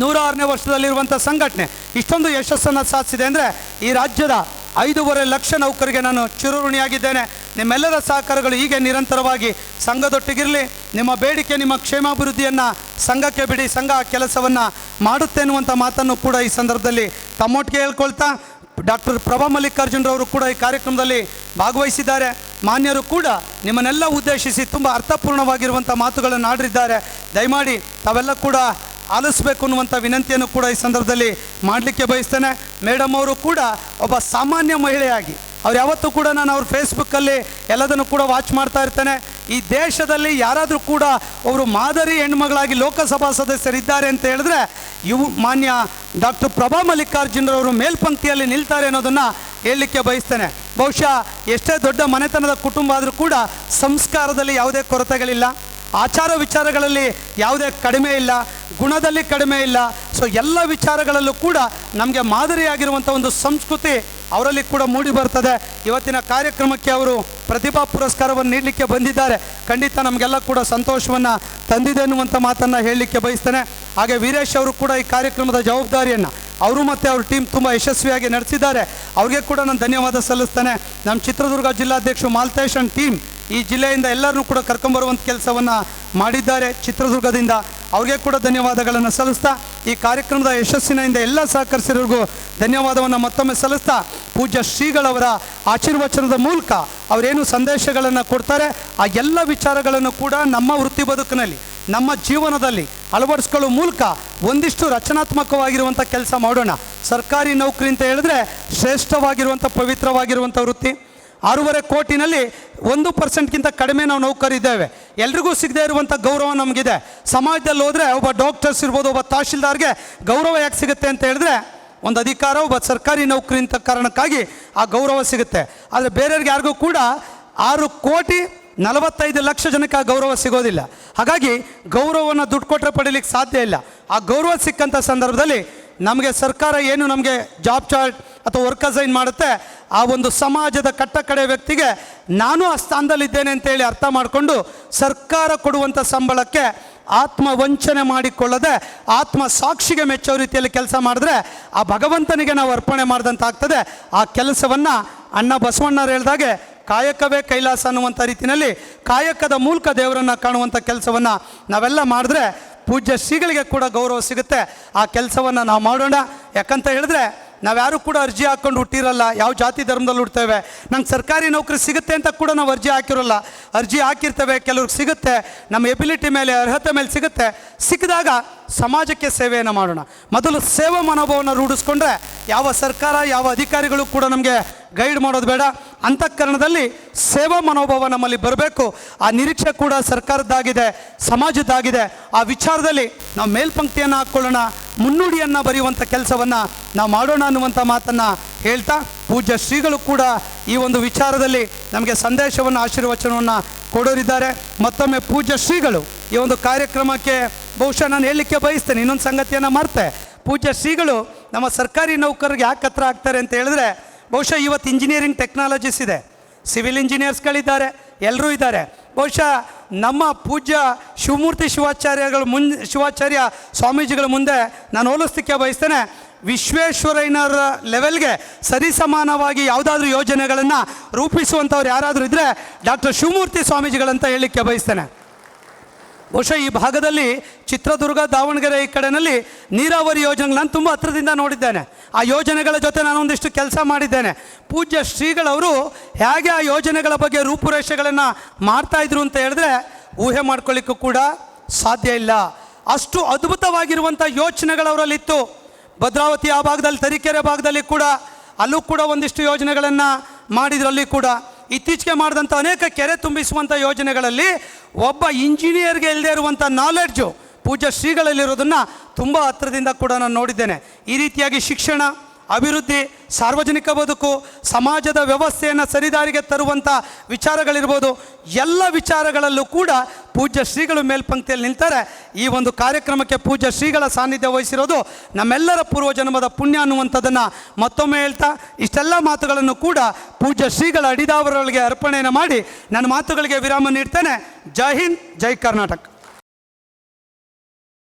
ನೂರಾರನೇ ವರ್ಷದಲ್ಲಿರುವಂಥ ಸಂಘಟನೆ ಇಷ್ಟೊಂದು ಯಶಸ್ಸನ್ನು ಸಾಧಿಸಿದೆ. ಅಂದರೆ ಈ ರಾಜ್ಯದ ಐದೂವರೆ ಲಕ್ಷ ನೌಕರಿಗೆ ನಾನು ಚಿರಋಣಿಯಾಗಿದ್ದೇನೆ. ನಿಮ್ಮೆಲ್ಲರ ಸಹಕಾರಗಳು ಹೀಗೆ ನಿರಂತರವಾಗಿ ಸಂಘದೊಟ್ಟಿಗಿರಲಿ, ನಿಮ್ಮ ಬೇಡಿಕೆ, ನಿಮ್ಮ ಕ್ಷೇಮಾಭಿವೃದ್ಧಿಯನ್ನು ಸಂಘಕ್ಕೆ ಬಿಡಿ, ಸಂಘ ಕೆಲಸವನ್ನು ಮಾಡುತ್ತೆ ಅನ್ನುವಂಥ ಮಾತನ್ನು ಕೂಡ ಈ ಸಂದರ್ಭದಲ್ಲಿ ತಮ್ಮೊಟ್ಟಿಗೆ ಹೇಳ್ಕೊಳ್ತಾ ಡಾಕ್ಟರ್ ಪ್ರಭಾ ಮಲ್ಲಿಕಾರ್ಜುನರವರು ಕೂಡ ಈ ಕಾರ್ಯಕ್ರಮದಲ್ಲಿ ಭಾಗವಹಿಸಿದ್ದಾರೆ. ಮಾನ್ಯರು ಕೂಡ ನಿಮ್ಮನ್ನೆಲ್ಲ ಉದ್ದೇಶಿಸಿ ತುಂಬ ಅರ್ಥಪೂರ್ಣವಾಗಿರುವಂಥ ಮಾತುಗಳನ್ನು ಆಡಿದ್ದಾರೆ. ದಯಮಾಡಿ ತಾವೆಲ್ಲ ಕೂಡ ಆಲಿಸಬೇಕು ಅನ್ನುವಂಥ ವಿನಂತಿಯನ್ನು ಕೂಡ ಈ ಸಂದರ್ಭದಲ್ಲಿ ಮಾಡಲಿಕ್ಕೆ ಬಯಸ್ತೇನೆ. ಮೇಡಮ್ ಅವರು ಕೂಡ ಒಬ್ಬ ಸಾಮಾನ್ಯ ಮಹಿಳೆಯಾಗಿ ಅವ್ರು ಯಾವತ್ತೂ ಕೂಡ ನಾನು ಅವ್ರ ಫೇಸ್ಬುಕ್ಕಲ್ಲಿ ಎಲ್ಲದನ್ನು ಕೂಡ ವಾಚ್ ಮಾಡ್ತಾ ಇರ್ತೇನೆ. ಈ ದೇಶದಲ್ಲಿ ಯಾರಾದರೂ ಕೂಡ ಅವರು ಮಾದರಿ ಹೆಣ್ಮಗಳಾಗಿ ಲೋಕಸಭಾ ಸದಸ್ಯರಿದ್ದಾರೆ ಅಂತ ಹೇಳಿದ್ರೆ ಇವು ಮಾನ್ಯ ಡಾಕ್ಟರ್ ಪ್ರಭಾ ಮಲ್ಲಿಕಾರ್ಜುನರವರು ಮೇಲ್ಪಂಕ್ತಿಯಲ್ಲಿ ನಿಲ್ತಾರೆ ಅನ್ನೋದನ್ನು ಹೇಳಲಿಕ್ಕೆ ಬಯಸ್ತೇನೆ. ಬಹುಶಃ ಎಷ್ಟೇ ದೊಡ್ಡ ಮನೆತನದ ಕುಟುಂಬ ಆದರೂ ಕೂಡ ಸಂಸ್ಕಾರದಲ್ಲಿ ಯಾವುದೇ ಕೊರತೆಗಳಿಲ್ಲ. ಆಚಾರ ವಿಚಾರಗಳಲ್ಲಿ ಯಾವುದೇ ಕಡಿಮೆ ಇಲ್ಲ, ಗುಣದಲ್ಲಿ ಕಡಿಮೆ ಇಲ್ಲ. ಸೊ ಎಲ್ಲ ವಿಚಾರಗಳಲ್ಲೂ ಕೂಡ ನಮಗೆ ಮಾದರಿಯಾಗಿರುವಂಥ ಒಂದು ಸಂಸ್ಕೃತಿ ಅವರಲ್ಲಿ ಕೂಡ ಮೂಡಿ ಬರ್ತದೆ. ಇವತ್ತಿನ ಕಾರ್ಯಕ್ರಮಕ್ಕೆ ಅವರು ಪ್ರತಿಭಾ ಪುರಸ್ಕಾರವನ್ನು ನೀಡಲಿಕ್ಕೆ ಬಂದಿದ್ದಾರೆ. ಖಂಡಿತ ನಮಗೆಲ್ಲ ಕೂಡ ಸಂತೋಷವನ್ನು ತಂದಿದೆ ಅನ್ನುವಂಥ ಮಾತನ್ನು ಹೇಳಲಿಕ್ಕೆ ಬಯಸ್ತೇನೆ. ಹಾಗೆ ವೀರೇಶ್ ಅವರು ಕೂಡ ಈ ಕಾರ್ಯಕ್ರಮದ ಜವಾಬ್ದಾರಿಯನ್ನು ಅವರು ಮತ್ತು ಅವ್ರ ಟೀಮ್ ತುಂಬ ಯಶಸ್ವಿಯಾಗಿ ನಡೆಸಿದ್ದಾರೆ. ಅವ್ರಿಗೆ ಕೂಡ ನಾನು ಧನ್ಯವಾದ ಸಲ್ಲಿಸ್ತೇನೆ. ನಮ್ಮ ಚಿತ್ರದುರ್ಗ ಜಿಲ್ಲಾಧ್ಯಕ್ಷ ಮಾಲ್ತೇಶ್ ಟೀಮ್ ಈ ಜಿಲ್ಲೆಯಿಂದ ಎಲ್ಲರನ್ನೂ ಕೂಡ ಕರ್ಕೊಂಬರುವಂಥ ಕೆಲಸವನ್ನು ಮಾಡಿದ್ದಾರೆ ಚಿತ್ರದುರ್ಗದಿಂದ. ಅವ್ರಿಗೆ ಕೂಡ ಧನ್ಯವಾದಗಳನ್ನು ಸಲ್ಲಿಸ್ತಾ, ಈ ಕಾರ್ಯಕ್ರಮದ ಯಶಸ್ಸಿನಿಂದ ಎಲ್ಲ ಸಹಕರಿಸಿರೋರಿಗೂ ಧನ್ಯವಾದವನ್ನು ಮತ್ತೊಮ್ಮೆ ಸಲ್ಲಿಸ್ತಾ, ಪೂಜ್ಯ ಶ್ರೀಗಳವರ ಆಶೀರ್ವಚನದ ಮೂಲಕ ಅವರೇನು ಸಂದೇಶಗಳನ್ನು ಕೊಡ್ತಾರೆ, ಆ ಎಲ್ಲ ವಿಚಾರಗಳನ್ನು ಕೂಡ ನಮ್ಮ ವೃತ್ತಿ ಬದುಕಿನಲ್ಲಿ, ನಮ್ಮ ಜೀವನದಲ್ಲಿ ಅಳವಡಿಸ್ಕೊಳ್ಳೋ ಮೂಲಕ ಒಂದಿಷ್ಟು ರಚನಾತ್ಮಕವಾಗಿರುವಂಥ ಕೆಲಸ ಮಾಡೋಣ. ಸರ್ಕಾರಿ ನೌಕರಿ ಅಂತ ಹೇಳಿದ್ರೆ ಶ್ರೇಷ್ಠವಾಗಿರುವಂಥ ಪವಿತ್ರವಾಗಿರುವಂಥ ವೃತ್ತಿ. ಆರೂವರೆ ಕೋಟಿನಲ್ಲಿ ಒಂದು ಪರ್ಸೆಂಟ್ಗಿಂತ ಕಡಿಮೆ ನಾವು ನೌಕರಿದ್ದೇವೆ. ಎಲ್ರಿಗೂ ಸಿಗದೇ ಇರುವಂಥ ಗೌರವ ನಮಗಿದೆ. ಸಮಾಜದಲ್ಲಿ ಹೋದರೆ ಒಬ್ಬ ಡಾಕ್ಟರ್ಸ್ ಇರ್ಬೋದು, ಒಬ್ಬ ತಹಶೀಲ್ದಾರ್ಗೆ ಗೌರವ ಯಾಕೆ ಸಿಗುತ್ತೆ ಅಂತ ಹೇಳಿದ್ರೆ ಒಂದು ಅಧಿಕಾರ, ಒಬ್ಬ ಸರ್ಕಾರಿ ನೌಕರಿ ಅಂತ ಕಾರಣಕ್ಕಾಗಿ ಆ ಗೌರವ ಸಿಗುತ್ತೆ. ಆದರೆ ಬೇರೆಯವ್ರಿಗೆ ಯಾರಿಗೂ ಕೂಡ ಆರು ಕೋಟಿ ನಲವತ್ತೈದು ಲಕ್ಷ ಜನಕ್ಕೆ ಆ ಗೌರವ ಸಿಗೋದಿಲ್ಲ. ಹಾಗಾಗಿ ಗೌರವವನ್ನು ದುಡ್ಡು ಕೊಟ್ಟರೆ ಪಡೀಲಿಕ್ಕೆ ಸಾಧ್ಯ ಇಲ್ಲ. ಆ ಗೌರವ ಸಿಕ್ಕಂಥ ಸಂದರ್ಭದಲ್ಲಿ ನಮಗೆ ಸರ್ಕಾರ ಏನು ನಮಗೆ ಜಾಬ್ ಚಾರ್ಟ್ ಅಥವಾ ವರ್ಕ್ ಅಸೈನ್ ಮಾಡುತ್ತೆ, ಆ ಒಂದು ಸಮಾಜದ ಕಟ್ಟ ಕಡೆ ವ್ಯಕ್ತಿಗೆ ನಾನು ಆ ಸ್ಥಾನದಲ್ಲಿದ್ದೇನೆ ಅಂತೇಳಿ ಅರ್ಥ ಮಾಡಿಕೊಂಡು ಸರ್ಕಾರ ಕೊಡುವಂಥ ಸಂಬಳಕ್ಕೆ ಆತ್ಮ ವಂಚನೆ ಮಾಡಿಕೊಳ್ಳದೆ, ಆತ್ಮ ಸಾಕ್ಷಿಗೆ ಮೆಚ್ಚೋ ರೀತಿಯಲ್ಲಿ ಕೆಲಸ ಮಾಡಿದ್ರೆ ಆ ಭಗವಂತನಿಗೆ ನಾವು ಅರ್ಪಣೆ ಮಾಡಿದಂತಾಗ್ತದೆ. ಆ ಕೆಲಸವನ್ನು ಅಣ್ಣ ಬಸವಣ್ಣರು ಹೇಳ್ದಾಗೆ ಕಾಯಕವೇ ಕೈಲಾಸ ಅನ್ನುವಂಥ ರೀತಿಯಲ್ಲಿ ಕಾಯಕದ ಮೂಲಕ ದೇವರನ್ನು ಕಾಣುವಂಥ ಕೆಲಸವನ್ನು ನಾವೆಲ್ಲ ಮಾಡಿದ್ರೆ ಪೂಜ್ಯ ಶ್ರೀಗಳಿಗೆ ಕೂಡ ಗೌರವ ಸಿಗುತ್ತೆ. ಆ ಕೆಲಸವನ್ನು ನಾವು ಮಾಡೋಣ. ಯಾಕಂತ ಹೇಳಿದ್ರೆ, ನಾವ್ಯಾರು ಕೂಡ ಅರ್ಜಿ ಹಾಕ್ಕೊಂಡು ಹುಟ್ಟಿರಲ್ಲ. ಯಾವ ಜಾತಿ ಧರ್ಮದಲ್ಲಿ ಹುಡ್ತೇವೆ. ನಂಗೆ ಸರ್ಕಾರಿ ನೌಕರಿ ಸಿಗುತ್ತೆ ಅಂತ ಕೂಡ ನಾವು ಅರ್ಜಿ ಹಾಕಿರೋಲ್ಲ. ಅರ್ಜಿ ಹಾಕಿರ್ತೇವೆ, ಕೆಲವ್ರಿಗೆ ಸಿಗುತ್ತೆ. ನಮ್ಮ ಎಬಿಲಿಟಿ ಮೇಲೆ, ಅರ್ಹತೆ ಮೇಲೆ ಸಿಗುತ್ತೆ. ಸಿಕ್ಕಿದಾಗ ಸಮಾಜಕ್ಕೆ ಸೇವೆಯನ್ನು ಮಾಡೋಣ. ಮೊದಲು ಸೇವಾ ಮನೋಭಾವವನ್ನು ರೂಢಿಸ್ಕೊಂಡ್ರೆ ಯಾವ ಸರ್ಕಾರ, ಯಾವ ಅಧಿಕಾರಿಗಳು ಕೂಡ ನಮಗೆ ಗೈಡ್ ಮಾಡೋದು ಬೇಡ. ಅಂತಃಕರಣದಲ್ಲಿ ಸೇವಾ ಮನೋಭಾವ ನಮ್ಮಲ್ಲಿ ಬರಬೇಕು. ಆ ನಿರೀಕ್ಷೆ ಕೂಡ ಸರ್ಕಾರದ್ದಾಗಿದೆ, ಸಮಾಜದ್ದಾಗಿದೆ. ಆ ವಿಚಾರದಲ್ಲಿ ನಾವು ಮೇಲ್ಪಂಕ್ತಿಯನ್ನು ಹಾಕ್ಕೊಳ್ಳೋಣ ಮುನ್ನುಡಿಯನ್ನು ಬರೆಯುವಂಥ ಕೆಲಸವನ್ನು ನಾವು ಮಾಡೋಣ ಅನ್ನುವಂಥ ಮಾತನ್ನು ಹೇಳ್ತಾ, ಪೂಜ್ಯ ಶ್ರೀಗಳು ಕೂಡ ಈ ಒಂದು ವಿಚಾರದಲ್ಲಿ ನಮಗೆ ಸಂದೇಶವನ್ನು, ಆಶೀರ್ವಚನವನ್ನು ಕೊಡೋರಿದ್ದಾರೆ. ಮತ್ತೊಮ್ಮೆ ಪೂಜ್ಯ ಶ್ರೀಗಳು ಈ ಒಂದು ಕಾರ್ಯಕ್ರಮಕ್ಕೆ ಬಹುಶಃ ನಾನು ಹೇಳಲಿಕ್ಕೆ ಬಯಸ್ತೇನೆ, ಇನ್ನೊಂದು ಸಂಗತಿಯನ್ನು ಮರ್ತೆ. ಪೂಜ್ಯ ಶ್ರೀಗಳು, ನಮ್ಮ ಸರ್ಕಾರಿ ನೌಕರರಿಗೆ ಯಾಕೆ ಹತ್ರ ಆಗ್ತಾರೆ ಅಂತ ಹೇಳಿದ್ರೆ, ಬಹುಶಃ ಇವತ್ತು ಇಂಜಿನಿಯರಿಂಗ್ ಟೆಕ್ನಾಲಜೀಸ್ ಇದೆ. ಸಿವಿಲ್ ಇಂಜಿನಿಯರ್ಸ್ಗಳಿದ್ದಾರೆ ಎಲ್ಲರೂ ಇದ್ದಾರೆ. ಬಹುಶಃ ನಮ್ಮ ಪೂಜ್ಯ ಶಿವಮೂರ್ತಿ ಶಿವಾಚಾರ್ಯಗಳ ಮುನ್, ಶಿವಾಚಾರ್ಯ ಸ್ವಾಮೀಜಿಗಳ ಮುಂದೆ ನಾನು ಹೋಲಿಸ್ಲಿಕ್ಕೆ ಬಯಸ್ತೇನೆ, ವಿಶ್ವೇಶ್ವರಯ್ಯನವರ ಲೆವೆಲ್ಗೆ ಸರಿಸಮಾನವಾಗಿ ಯಾವುದಾದ್ರೂ ಯೋಜನೆಗಳನ್ನು ರೂಪಿಸುವಂಥವ್ರು ಯಾರಾದರೂ ಇದ್ದರೆ ಡಾಕ್ಟರ್ ಶಿವಮೂರ್ತಿ ಸ್ವಾಮೀಜಿಗಳಂತ ಹೇಳಲಿಕ್ಕೆ ಬಯಸ್ತೇನೆ. ಬಹುಶಃ ಈ ಭಾಗದಲ್ಲಿ ಚಿತ್ರದುರ್ಗ, ದಾವಣಗೆರೆ ಈ ಕಡೆನಲ್ಲಿ ನೀರಾವರಿ ಯೋಜನೆಗಳು ನಾನು ತುಂಬ ಹತ್ರದಿಂದ ನೋಡಿದ್ದೇನೆ. ಆ ಯೋಜನೆಗಳ ಜೊತೆ ನಾನು ಒಂದಿಷ್ಟು ಕೆಲಸ ಮಾಡಿದ್ದೇನೆ. ಪೂಜ್ಯ ಶ್ರೀಗಳವರು ಹೇಗೆ ಆ ಯೋಜನೆಗಳ ಬಗ್ಗೆ ರೂಪುರೇಷೆಗಳನ್ನು ಮಾಡ್ತಾಯಿದ್ರು ಅಂತ ಹೇಳಿದ್ರೆ ಊಹೆ ಮಾಡ್ಕೊಳ್ಳಿಕ್ಕೂ ಕೂಡ ಸಾಧ್ಯ ಇಲ್ಲ. ಅಷ್ಟು ಅದ್ಭುತವಾಗಿರುವಂಥ ಯೋಚನೆಗಳವರಲ್ಲಿತ್ತು ಭದ್ರಾವತಿ ಆ ಭಾಗದಲ್ಲಿ, ತರೀಕೆರೆ ಭಾಗದಲ್ಲಿ ಕೂಡ ಅಲ್ಲೂ ಕೂಡ ಒಂದಿಷ್ಟು ಯೋಜನೆಗಳನ್ನು ಮಾಡಿದ್ರಲ್ಲಿ ಕೂಡ ಇತ್ತೀಚೆಗೆ ಮಾಡಿದಂಥ ಅನೇಕ ಕೆರೆ ತುಂಬಿಸುವಂಥ ಯೋಜನೆಗಳಲ್ಲಿ ಒಬ್ಬ ಇಂಜಿನಿಯರ್ಗೆ ಇಲ್ಲದೆ ಇರುವಂಥ ನಾಲೆಡ್ಜು ಪೂಜಾ ಶ್ರೀಗಳಲ್ಲಿರೋದನ್ನು ತುಂಬ ಹತ್ತಿರದಿಂದ ಕೂಡ ನಾನು ನೋಡಿದ್ದೇನೆ. ಈ ರೀತಿಯಾಗಿ ಶಿಕ್ಷಣ ಅಭಿವೃದ್ಧಿ, ಸಾರ್ವಜನಿಕ ಬದುಕು, ಸಮಾಜದ ವ್ಯವಸ್ಥೆಯನ್ನು ಸರಿದಾರಿಗೆ ತರುವಂಥ ವಿಚಾರಗಳಿರ್ಬೋದು, ಎಲ್ಲ ವಿಚಾರಗಳಲ್ಲೂ ಕೂಡ ಪೂಜ್ಯ ಶ್ರೀಗಳು ಮೇಲ್ಪಂಕ್ತಿಯಲ್ಲಿ ನಿಲ್ತಾರೆ ಈ ಒಂದು ಕಾರ್ಯಕ್ರಮಕ್ಕೆ ಪೂಜ್ಯ ಶ್ರೀಗಳ ಸಾನ್ನಿಧ್ಯ ವಹಿಸಿರೋದು ನಮ್ಮೆಲ್ಲರ ಪೂರ್ವಜನ್ಮದ ಪುಣ್ಯ ಅನ್ನುವಂಥದ್ದನ್ನು ಮತ್ತೊಮ್ಮೆ ಹೇಳ್ತಾ, ಇಷ್ಟೆಲ್ಲ ಮಾತುಗಳನ್ನು ಕೂಡ ಪೂಜ್ಯ ಶ್ರೀಗಳ ಅಡಿದಾವರಗಳಿಗೆ ಅರ್ಪಣೆಯನ್ನು ಮಾಡಿ ನನ್ನ ಮಾತುಗಳಿಗೆ ವಿರಾಮ ನೀಡ್ತೇನೆ. ಜೈ ಹಿಂದ್, ಜೈ ಕರ್ನಾಟಕ.